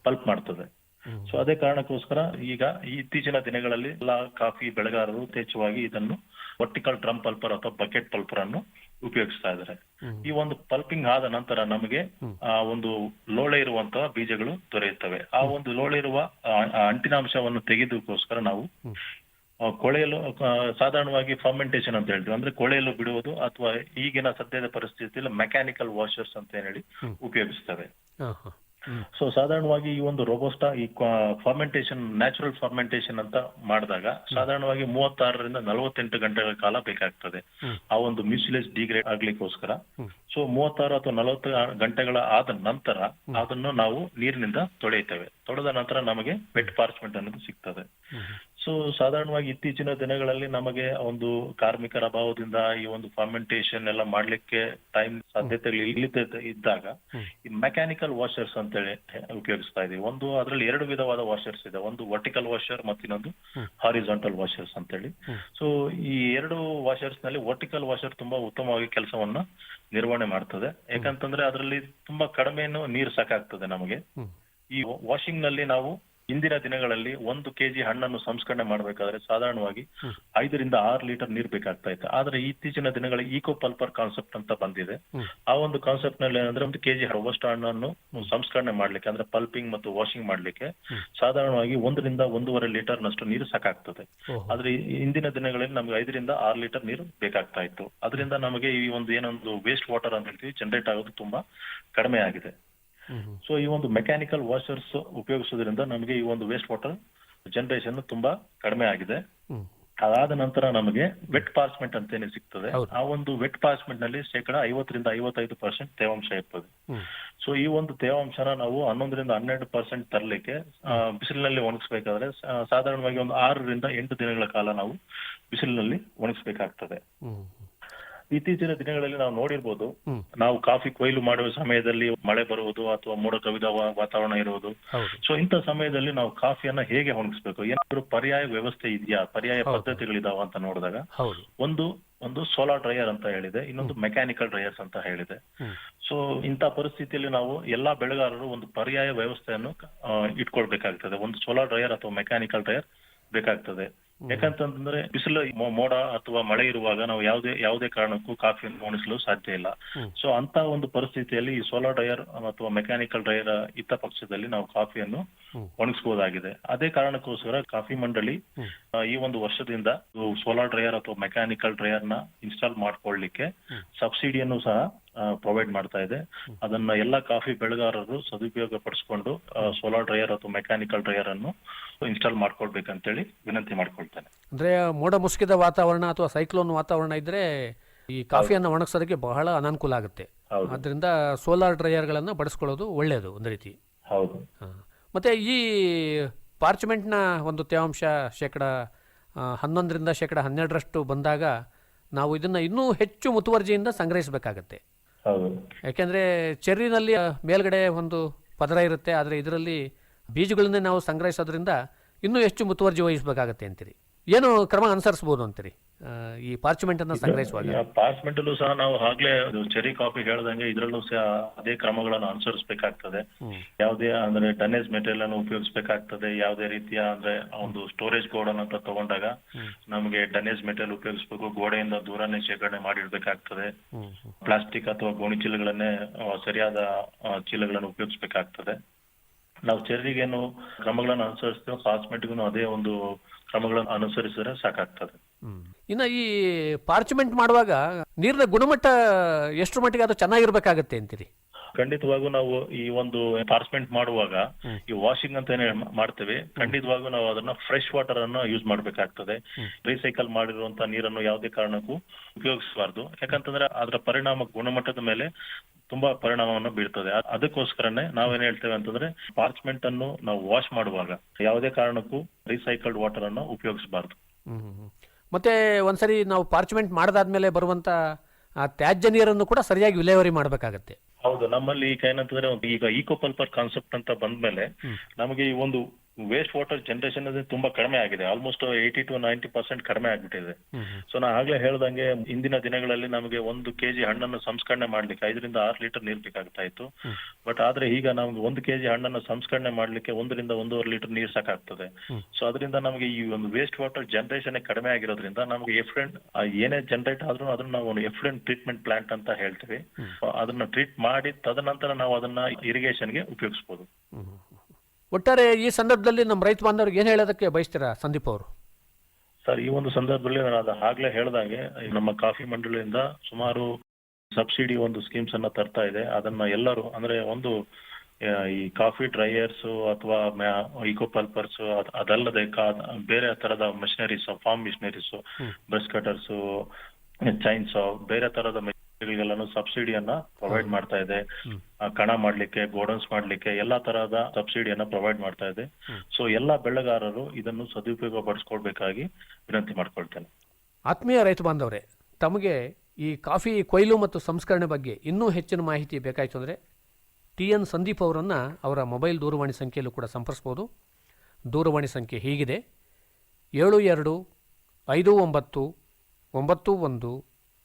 ಪಲ್ಪ್ ಮಾಡ್ತದೆ. ಸೊ ಅದೇ ಕಾರಣಕ್ಕೋಸ್ಕರ ಈಗ ಈ ಇತ್ತೀಚಿನ ದಿನಗಳಲ್ಲಿ ಎಲ್ಲಾ ಕಾಫಿ ಬೆಳೆಗಾರರು ಯಥೇಚ್ಛವಾಗಿ ಇದನ್ನು ವರ್ಟಿಕಲ್ ಡ್ರಮ್ ಪಲ್ಪರ್ ಅಥವಾ ಬಕೆಟ್ ಪಲ್ಪರ್ ಅನ್ನು ಉಪಯೋಗಿಸ್ತಾ ಇದ್ದಾರೆ. ಈ ಒಂದು ಪಲ್ಪಿಂಗ್ ಆದ ನಂತರ ನಮಗೆ ಆ ಒಂದು ಲೋಳೆ ಇರುವಂತಹ ಬೀಜಗಳು ದೊರೆಯುತ್ತವೆ. ಆ ಒಂದು ಲೋಳೆ ಇರುವ ಅಂಟಿನಾಂಶವನ್ನು ತೆಗೆದಕ್ಕೋಸ್ಕರ ನಾವು ಕೊಳೆಯಲು ಸಾಧಾರಣವಾಗಿ ಫರ್ಮೆಂಟೇಷನ್ ಅಂತ ಹೇಳ್ತೀವಿ. ಅಂದ್ರೆ ಕೊಳೆಯಲು ಬಿಡುವುದು ಅಥವಾ ಈಗಿನ ಸದ್ಯದ ಪರಿಸ್ಥಿತಿಯಲ್ಲಿ ಮೆಕ್ಯಾನಿಕಲ್ ವಾಷರ್ಸ್ ಅಂತ ಹೇಳಿ ಉಪಯೋಗಿಸ್ತವೆ ಸೊ ಸಾಧಾರಣವಾಗಿ ಈ ಒಂದು ರೋಬೋಸ್ಟಾ ಈ ಫರ್ಮೆಂಟೇಶನ್ ನ್ಯಾಚುರಲ್ ಫರ್ಮೆಂಟೇಶನ್ ಅಂತ ಮಾಡಿದಾಗ ಸಾಧಾರಣವಾಗಿ ಮೂವತ್ತಾರರಿಂದ ನಲವತ್ತೆಂಟು ಗಂಟೆಗಳ ಕಾಲ ಬೇಕಾಗ್ತದೆ. ಆ ಒಂದು ಮ್ಯೂಸಿಲೇಜ್ ಡಿಗ್ರೇಡ್ ಆಗ್ಲಿಕ್ಕೋಸ್ಕರ. ಸೊ ಮೂವತ್ತಾರು ಅಥವಾ ನಲವತ್ತು ಗಂಟೆಗಳ ಆದ ನಂತರ ಅದನ್ನು ನಾವು ನೀರಿನಿಂದ ತೊಳೆಯುತ್ತೇವೆ. ತೊಳೆದ ನಂತರ ನಮಗೆ ವೆಟ್ ಪಾರ್ಚ್ಮೆಂಟ್ ಅನ್ನೋದು ಸಿಗ್ತದೆ. ಸೊ ಸಾಧಾರಣವಾಗಿ ಇತ್ತೀಚಿನ ದಿನಗಳಲ್ಲಿ ನಮಗೆ ಒಂದು ಕಾರ್ಮಿಕರ ಅಭಾವದಿಂದ ಈ ಒಂದು ಫರ್ಮೆಂಟೇಶನ್ ಎಲ್ಲ ಮಾಡ್ಲಿಕ್ಕೆ ಟೈಮ್ ಸಾಧ್ಯತೆಗಳು ಇಲ್ಲದೆ ಇದ್ದಾಗ ಈ ಮೆಕ್ಯಾನಿಕಲ್ ವಾಷರ್ಸ್ ಅಂತೇಳಿ ಉಪಯೋಗಿಸ್ತಾ ಇದೀವಿ ಒಂದು ಅದರಲ್ಲಿ ಎರಡು ವಿಧವಾದ ವಾಷರ್ಸ್ ಇದೆ. ಒಂದು ವರ್ಟಿಕಲ್ ವಾಷರ್ ಮತ್ತೆ ಇನ್ನೊಂದು ಹಾರಿಜಾಂಟಲ್ ವಾಷರ್ಸ್ ಅಂತೇಳಿ. ಸೊ ಈ ಎರಡು ವಾಷರ್ಸ್ನಲ್ಲಿ ವರ್ಟಿಕಲ್ ವಾಷರ್ ತುಂಬಾ ಉತ್ತಮವಾಗಿ ಕೆಲಸವನ್ನ ನಿರ್ವಹಣೆ ಮಾಡ್ತದೆ. ಯಾಕಂತಂದ್ರೆ ಅದರಲ್ಲಿ ತುಂಬಾ ಕಡಿಮೆ ನೀರು ಸಾಕಾಗ್ತದೆ ನಮಗೆ. ಈ ವಾಷಿಂಗ್ನಲ್ಲಿ ನಾವು ಇಂದಿನ ದಿನಗಳಲ್ಲಿ ಒಂದು ಕೆಜಿ ಹಣ್ಣನ್ನು ಸಂಸ್ಕರಣೆ ಮಾಡಬೇಕಾದ್ರೆ ಸಾಧಾರಣವಾಗಿ ಐದರಿಂದ ಆರು ಲೀಟರ್ ನೀರು ಬೇಕಾಗ್ತಾ ಇತ್ತು ಆದ್ರೆ ಇತ್ತೀಚಿನ ದಿನಗಳಲ್ಲಿ ಈಕೋ ಪಲ್ಪರ್ ಕಾನ್ಸೆಪ್ಟ್ ಅಂತ ಬಂದಿದೆ. ಆ ಒಂದು ಕಾನ್ಸೆಪ್ಟ್ನಲ್ಲಿ ಏನಂದ್ರೆ ಒಂದು ಕೆಜಿ ರೋಬಸ್ಟ್ ಹಣ್ಣನ್ನು ಸಂಸ್ಕರಣೆ ಮಾಡ್ಲಿಕ್ಕೆ ಅಂದ್ರೆ ಪಲ್ಪಿಂಗ್ ಮತ್ತು ವಾಷಿಂಗ್ ಮಾಡ್ಲಿಕ್ಕೆ ಸಾಧಾರಣವಾಗಿ ಒಂದರಿಂದ ಒಂದೂವರೆ ಲೀಟರ್ ನಷ್ಟು ನೀರು ಸಾಕಾಗ್ತದೆ. ಆದ್ರೆ ಇಂದಿನ ದಿನಗಳಲ್ಲಿ ನಮ್ಗೆ ಐದರಿಂದ ಆರು ಲೀಟರ್ ನೀರು ಬೇಕಾಗ್ತಾ ಇತ್ತು ಅದರಿಂದ ನಮಗೆ ಈ ಒಂದು ಏನೊಂದು ವೇಸ್ಟ್ ವಾಟರ್ ಅಂತ ಹೇಳ್ತೀವಿ ಜನರೇಟ್ ಆಗೋದು ತುಂಬಾ ಕಡಿಮೆ ಆಗಿದೆ. ಸೊ ಈ ಒಂದು ಮೆಕ್ಯಾನಿಕಲ್ ವಾಷರ್ಸ್ ಉಪಯೋಗಿಸೋದ್ರಿಂದ ನಮಗೆ ಈ ಒಂದು ವೇಸ್ಟ್ ವಾಟರ್ ಜನರೇಷನ್ ತುಂಬಾ ಕಡಿಮೆ ಆಗಿದೆ. ಅದಾದ ನಂತರ ನಮಗೆ ವೆಟ್ ಪಾರ್ಚ್ಮೆಂಟ್ ಅಂತೇನೆ ಸಿಗ್ತದೆ. ಆ ಒಂದು ವೆಟ್ ಪಾರ್ಚ್ಮೆಂಟ್ನಲ್ಲಿ ಶೇಕಡ ಐವತ್ತರಿಂದ ಐವತ್ತೈದು ಪರ್ಸೆಂಟ್ ತೇವಾಂಶ ಇರ್ತದೆ. ಸೊ ಈ ಒಂದು ತೇವಾಂಶನ ನಾವು ಹನ್ನೊಂದರಿಂದ ಹನ್ನೆರಡು ಪರ್ಸೆಂಟ್ ತರಲಿಕ್ಕೆ ಬಿಸಿಲಿನಲ್ಲಿ ಒಣಗಿಸ್ಬೇಕಾದ್ರೆ ಸಾಧಾರಣವಾಗಿ ಒಂದು ಆರರಿಂದ ಎಂಟು ದಿನಗಳ ಕಾಲ ನಾವು ಬಿಸಿಲಿನಲ್ಲಿ ಒಣಗಿಸ್ಬೇಕಾಗ್ತದೆ. ಇತ್ತೀಚಿನ ದಿನಗಳಲ್ಲಿ ನಾವು ನೋಡಿರ್ಬೋದು ನಾವು ಕಾಫಿ ಕೊಯ್ಲು ಮಾಡುವ ಸಮಯದಲ್ಲಿ ಮಳೆ ಬರುವುದು ಅಥವಾ ಮೋಡ ಕವಿದ ವಾತಾವರಣ ಇರುವುದು. ಸೊ ಇಂಥ ಸಮಯದಲ್ಲಿ ನಾವು ಕಾಫಿಯನ್ನ ಹೇಗೆ ಒಣಗಿಸ್ಬೇಕು ಏನಾದ್ರು ಪರ್ಯಾಯ ವ್ಯವಸ್ಥೆ ಇದೆಯಾ? ಪರ್ಯಾಯ ಪದ್ಧತಿಗಳಿದಾವ ಅಂತ ನೋಡಿದಾಗ ಒಂದು ಒಂದು ಸೋಲಾರ್ ಡ್ರೈಯರ್ ಅಂತ ಹೇಳಿದೆ ಇನ್ನೊಂದು ಮೆಕ್ಯಾನಿಕಲ್ ಡ್ರೈಯರ್ಸ್ ಅಂತ ಹೇಳಿದೆ. ಸೊ ಇಂಥ ಪರಿಸ್ಥಿತಿಯಲ್ಲಿ ನಾವು ಎಲ್ಲಾ ಬೆಳೆಗಾರರು ಒಂದು ಪರ್ಯಾಯ ವ್ಯವಸ್ಥೆಯನ್ನು ಇಟ್ಕೊಳ್ಬೇಕಾಗ್ತದೆ. ಒಂದು ಸೋಲಾರ್ ಡ್ರೈಯರ್ ಅಥವಾ ಮೆಕ್ಯಾನಿಕಲ್ ಡ್ರೈಯರ್ ಬೇಕಾಗ್ತದೆ. ಯಾಕಂತಂದ್ರೆ ಬಿಸಿಲು ಮೋಡ ಅಥವಾ ಮಳೆ ಇರುವಾಗ ನಾವು ಯಾವುದೇ ಯಾವುದೇ ಕಾರಣಕ್ಕೂ ಕಾಫಿಯನ್ನು ಒಣಗಿಸಲು ಸಾಧ್ಯ ಇಲ್ಲ. ಸೊ ಅಂತ ಒಂದು ಪರಿಸ್ಥಿತಿಯಲ್ಲಿ ಈ ಸೋಲಾರ್ ಡ್ರೈಯರ್ ಅಥವಾ ಮೆಕ್ಯಾನಿಕಲ್ ಡ್ರೈಯರ್ ಇತ್ತ ಪಕ್ಷದಲ್ಲಿ ನಾವು ಕಾಫಿಯನ್ನು ಒಣಗಿಸಬಹುದಾಗಿದೆ ಅದೇ ಕಾರಣಕ್ಕೋಸ್ಕರ ಕಾಫಿ ಮಂಡಳಿ ಈ ಒಂದು ವರ್ಷದಿಂದ ಸೋಲಾರ್ ಡ್ರೈಯರ್ ಅಥವಾ ಮೆಕ್ಯಾನಿಕಲ್ ಡ್ರೈಯರ್ನ ಇನ್ಸ್ಟಾಲ್ ಮಾಡ್ಕೊಳ್ಳಿಕ್ಕೆ ಸಬ್ಸಿಡಿಯನ್ನು ಸಹ ಪ್ರೊವೈಡ್ ಮಾಡ್ತಾ ಇದೆ. ಅದನ್ನ ಎಲ್ಲ ಕಾಫಿ ಬೆಳೆಗಾರರು ಸದುಪಯೋಗ ಪಡಿಸಿಕೊಂಡು ಸೋಲಾರ್ ಡ್ರೈಯರ್ ಅಥವಾ ಮೆಕ್ಯಾನಿಕಲ್ ಡ್ರೈಯರ್ ಅನ್ನು ಇನ್ಸ್ಟಾಲ್ ಮಾಡ್ಕೊಳ್ಬೇಕಂತೇಳಿ ವಿನಂತಿ ಮಾಡ್ಕೊಳ್ತೇನೆ ಅಂದ್ರೆ ಮೋಡ ಮುಸುಕಿದ ವಾತಾವರಣ ಅಥವಾ ಸೈಕ್ಲೋನ್ ವಾತಾವರಣ ಇದ್ರೆ ಈ ಕಾಫಿಯನ್ನು ಒಣಗಿಸೋದಕ್ಕೆ ಬಹಳ ಅನಾನುಕೂಲ ಆಗುತ್ತೆ. ಹೌದು. ಅದರಿಂದ ಸೋಲಾರ್ ಡ್ರೈಯರ್ಗಳನ್ನು ಬಳಸ್ಕೊಳ್ಳೋದು ಒಳ್ಳೆಯದು ಒಂದು ರೀತಿ. ಹೌದು. ಹಾ. ಮತ್ತೆ ಈ ಪಾರ್ಚ್ಮೆಂಟ್ನ ಒಂದು ತೇವಾಂಶ ಶೇಕಡ ಆ, ಹನ್ನೊಂದರಿಂದ ಶೇಕಡ ಹನ್ನೆರಡರಷ್ಟು ಬಂದಾಗ ನಾವು ಇದನ್ನು ಇನ್ನೂ ಹೆಚ್ಚು ಮುತುವರ್ಜಿಯಿಂದ ಸಂಗ್ರಹಿಸಬೇಕಾಗತ್ತೆ. ಹೌದು. ಯಾಕೆಂದರೆ ಚೆರ್ರಿನಲ್ಲಿ ಆ, ಮೇಲ್ಗಡೆ ಒಂದು ಪದರ ಇರುತ್ತೆ ಆದರೆ ಇದರಲ್ಲಿ ಬೀಜಗಳನ್ನೇ ನಾವು ಸಂಗ್ರಹಿಸೋದ್ರಿಂದ ಇನ್ನೂ ಎಷ್ಟು ಮುತುವರ್ಜಿ ವಹಿಸಬೇಕಾಗತ್ತೆ ಅಂತೀರಿ? ಏನು ಕ್ರಮ ಅನುಸರಿಸಬಹುದು ಅಂತೀರಿ? ಈ ಪಾರ್ಚ್ಮೆಂಟ್ ಅನ್ನ ಸಂಗ್ರಹಿಸುವಾಗ. ಪಾರ್ಚ್ಮೆಂಟ್ ಅಲ್ಲೂ ಸಹ ನಾವು ಆಗ್ಲೇ ಚೆರಿ ಕಾಪಿ ಹೇಳ್ದಂಗೆ ಇದ್ರಲ್ಲೂ ಸಹ ಅದೇ ಕ್ರಮಗಳನ್ನು ಅನುಸರಿಸಬೇಕಾಗ್ತದೆ. ಯಾವುದೇ ಅಂದ್ರೆ ಟನೇಜ್ ಮೆಟೀರಿಯಲ್ ಅನ್ನು ಉಪಯೋಗಿಸಬೇಕಾಗ್ತದೆ. ಯಾವುದೇ ರೀತಿಯ ಅಂದ್ರೆ ಒಂದು ಸ್ಟೋರೇಜ್ ಗೋಡನ್ ಅಂತ ತಗೊಂಡಾಗ ನಮಗೆ ಟನೇಜ್ ಮೆಟೀರಿಯಲ್ ಉಪಯೋಗಿಸಬೇಕು. ಗೋಡೆಯಿಂದ ದೂರನೇ ಶೇಖರಣೆ ಮಾಡಿಡ್ಬೇಕಾಗ್ತದೆ. ಪ್ಲಾಸ್ಟಿಕ್ ಅಥವಾ ಗೋಣಿ ಚೀಲಗಳನ್ನೇ ಸರಿಯಾದ ಚೀಲಗಳನ್ನು ಉಪಯೋಗಿಸಬೇಕಾಗ್ತದೆ. ನಾವು ಚೆರ್ರಿಗೇನು ಕ್ರಮಗಳನ್ನು ಅನುಸರಿಸ್ತೇವೆ ಕಾಸ್ಮೆಟಿಕ್ನು ಅದೇ ಒಂದು ಕ್ರಮಗಳನ್ನು ಅನುಸರಿಸಿದ್ರೆ ಸಾಕಾಗ್ತದೆ. ಇನ್ನು ಈ ಪಾರ್ಚ್ಮೆಂಟ್ ಮಾಡುವಾಗ ನೀರಿನ ಗುಣಮಟ್ಟ ಎಷ್ಟು ಮಟ್ಟಿಗೆ ಅದು ಚೆನ್ನಾಗಿರ್ಬೇಕಾಗತ್ತೆ ಅಂತೀರಿ? ಖಂಡಿತವಾಗೂ ನಾವು ಈ ಒಂದು ಪಾರ್ಚ್ಮೆಂಟ್ ಮಾಡುವಾಗ ಈ ವಾಷಿಂಗ್ ಅಂತ ಏನ್ ಮಾಡ್ತೇವೆ. ಖಂಡಿತವಾಗೂ ನಾವು ಅದನ್ನ ಫ್ರೆಶ್ ವಾಟರ್ ಅನ್ನು ಯೂಸ್ ಮಾಡ್ಬೇಕಾಗ್ತದೆ. ರೀಸೈಕಲ್ ಮಾಡಿರುವಂತಹ ನೀರನ್ನು ಯಾವುದೇ ಕಾರಣಕ್ಕೂ ಉಪಯೋಗಿಸಬಾರ್ದು. ಯಾಕಂತಂದ್ರೆ ಅದರ ಪರಿಣಾಮ ಗುಣಮಟ್ಟದ ಮೇಲೆ ತುಂಬಾ ಪರಿಣಾಮವನ್ನು ಬೀಳ್ತದೆ. ಅದಕ್ಕೋಸ್ಕರನೇ ನಾವೇನ್ ಹೇಳ್ತೇವೆ ಅಂತಂದ್ರೆ ಪಾರ್ಚ್ಮೆಂಟ್ ಅನ್ನು ನಾವು ವಾಶ್ ಮಾಡುವಾಗ ಯಾವುದೇ ಕಾರಣಕ್ಕೂ ರೀಸೈಕಲ್ಡ್ ವಾಟರ್ ಅನ್ನು ಉಪಯೋಗಿಸಬಾರ್ದು. ಮತ್ತೆ ಒಂದ್ಸರಿ ನಾವು ಪಾರ್ಚ್ಮೆಂಟ್ ಮಾಡದಾದ್ಮೇಲೆ ಬರುವಂತ ತ್ಯಾಜ್ಯ ನೀರನ್ನು ಕೂಡ ಸರಿಯಾಗಿ ವಿಲೇವರಿ ಮಾಡಬೇಕಾಗತ್ತೆ. ಹೌದು ನಮ್ಮಲ್ಲಿ ಈಗ ಏನಂತಂದ್ರೆ ಈಗ ಈಕೋ ಪಲ್ಪರ್ ಕಾನ್ಸೆಪ್ಟ್ ಅಂತ ಬಂದ್ಮೇಲೆ ನಮಗೆ ಈ ಒಂದು ವೇಸ್ಟ್ ವಾಟರ್ ಜನರೇಷನ್ ತುಂಬಾ ಕಡಿಮೆ ಆಗಿದೆ. Almost eighty to ninety percent ಕಡಿಮೆ ಆಗ್ಬಿಟ್ಟಿದೆ. ಸೊ ನಾ ಆಗ್ಲೇ ಹೇಳ್ದಂಗೆ ಇಂದಿನ ದಿನಗಳಲ್ಲಿ ನಮಗೆ ಒಂದು ಕೆಜಿ ಹಣ್ಣನ್ನು ಸಂಸ್ಕರಣೆ ಮಾಡ್ಲಿಕ್ಕೆ ಐದರಿಂದ ಆರು ಲೀಟರ್ ನೀರು ಬೇಕಾಗ್ತಾ ಇತ್ತು. ಬಟ್ ಆದ್ರೆ ಈಗ ನಮ್ಗೆ ಒಂದು ಕೆಜಿ ಹಣ್ಣನ್ನು ಸಂಸ್ಕರಣೆ ಮಾಡ್ಲಿಕ್ಕೆ ಒಂದರಿಂದ ಒಂದೂವರೆ ಲೀಟರ್ ನೀರು ಸಾಕಾಗ್ತದೆ. ಸೊ ಅದರಿಂದ ನಮಗೆ ಈ ಒಂದು ವೇಸ್ಟ್ ವಾಟರ್ ಜನರೇಷನ್ ಕಡಿಮೆ ಆಗಿರೋದ್ರಿಂದ ನಮಗೆ ಎಫ್ರೆಂಟ್ ಏನೇ ಜನರೇಟ್ ಆದ್ರೂ ಅದನ್ನ ನಾವು ಒಂದು ಎಫ್ಲೆಂಟ್ ಟ್ರೀಟ್ಮೆಂಟ್ ಪ್ಲಾಂಟ್ ಅಂತ ಹೇಳ್ತೀವಿ. ಅದನ್ನ ಟ್ರೀಟ್ ಮಾಡಿ ತದನಂತರ ನಾವು ಅದನ್ನ ಇರಿಗೇಷನ್ಗೆ ಉಪಯೋಗಿಸಬಹುದು ಒಟ್ಟಾರೆ ಈ ಸಂದರ್ಭದಲ್ಲಿ ನಮ್ಮ ರೈತ ಬಾಂಧವರಿಗೆ ಏನು ಹೇಳೋದಕ್ಕೆ ಬಯಸ್ತೀರಾ ಸಂದೀಪ್ ಅವರು? ಸರ್ ಈ ಒಂದು ಸಂದರ್ಭದಲ್ಲಿ ನಾನು ಅದು ಆಗ್ಲೇ ಹೇಳ್ದಂಗೆ ನಮ್ಮ ಕಾಫಿ ಮಂಡಳಿಯಿಂದ ಸುಮಾರು ಸಬ್ಸಿಡಿ ಒಂದು ಸ್ಕೀಮ್ಸ್ ಅನ್ನ ತರ್ತಾ ಇದೆ. ಅದನ್ನ ಎಲ್ಲರೂ ಅಂದ್ರೆ ಒಂದು ಈ ಕಾಫಿ ಡ್ರೈಯರ್ಸ್ ಅಥವಾ ಇಕೋ ಪಲ್ಪರ್ಸ್ ಅದಲ್ಲದೆ ಬೇರೆ ತರದ machineries farm machineries brush cutters chains ಬೇರೆ ತರದ ಮೆಷಿನರಿಗೆಲ್ಲಾನು ಸಬ್ಸಿಡಿಯನ್ನ ಪ್ರೊವೈಡ್ ಮಾಡ್ತಾ ಇದೆ. ಕಣ ಮಾಡ್ಲಿಕ್ಕೆ ಗೋಡನ್ಸ್ ಮಾಡ್ಲಿಕ್ಕೆ ಎಲ್ಲಾ ತರಹದ ಸಬ್ಸಿಡಿಯನ್ನ ಪ್ರೊವೈಡ್ ಮಾಡ್ತಾ ಇದೆ. ಸೊ ಎಲ್ಲಾ ಬೆಳೆಗಾರರು ಇದನ್ನು ಸದುಪಯೋಗ ಪಡಿಸ್ಕೊಳ್ಬೇಕಾಗಿ ವಿನಂತಿ ಮಾಡ್ಕೊಳ್ತೇನೆ. ಆತ್ಮೀಯ ರೈತ ಬಾಂಧವರೇ ತಮಗೆ ಈ ಕಾಫಿ ಕೊಯ್ಲು ಮತ್ತು ಸಂಸ್ಕರಣೆ ಬಗ್ಗೆ ಇನ್ನೂ ಹೆಚ್ಚಿನ ಮಾಹಿತಿ ಬೇಕಾಯಿತು ಅಂದರೆ ಟಿ ಎನ್ ಸಂದೀಪ್ ಅವರನ್ನು ಅವರ ಮೊಬೈಲ್ ದೂರವಾಣಿ ಸಂಖ್ಯೆಯಲ್ಲೂ ಕೂಡ ಸಂಪರ್ಸ್ಬೋದು. ದೂರವಾಣಿ ಸಂಖ್ಯೆ ಹೀಗಿದೆ. ಏಳು ಎರಡು ಐದು ಒಂಬತ್ತು ಒಂಬತ್ತು ಒಂದು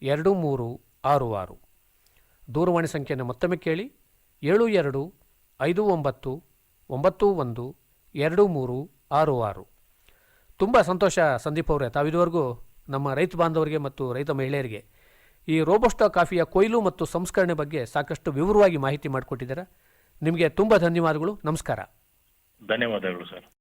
ಎರಡು ಮೂರು ಆರು ಆರು. ದೂರವಾಣಿ ಸಂಖ್ಯೆಯನ್ನು ಮತ್ತೊಮ್ಮೆ ಕೇಳಿ. ಏಳು ಎರಡು ಐದು ಒಂಬತ್ತು ಒಂಬತ್ತು ಒಂದು ಎರಡು ಮೂರು ಆರು ಆರು. ತುಂಬ ಸಂತೋಷ ಸಂದೀಪ್ ಅವರೇ, ತಾವಿದುವರೆಗೂ ನಮ್ಮ ರೈತ ಬಾಂಧವರಿಗೆ ಮತ್ತು ರೈತ ಮಹಿಳೆಯರಿಗೆ ಈ ರೋಬಸ್ಟಾ ಕಾಫಿಯ ಕೊಯ್ಲು ಮತ್ತು ಸಂಸ್ಕರಣೆ ಬಗ್ಗೆ ಸಾಕಷ್ಟು ವಿವರವಾಗಿ ಮಾಹಿತಿ ಮಾಡಿಕೊಟ್ಟಿದ್ದೀರಾ. ನಿಮಗೆ ತುಂಬ ಧನ್ಯವಾದಗಳು, ನಮಸ್ಕಾರ. ಧನ್ಯವಾದಗಳು ಸರ್.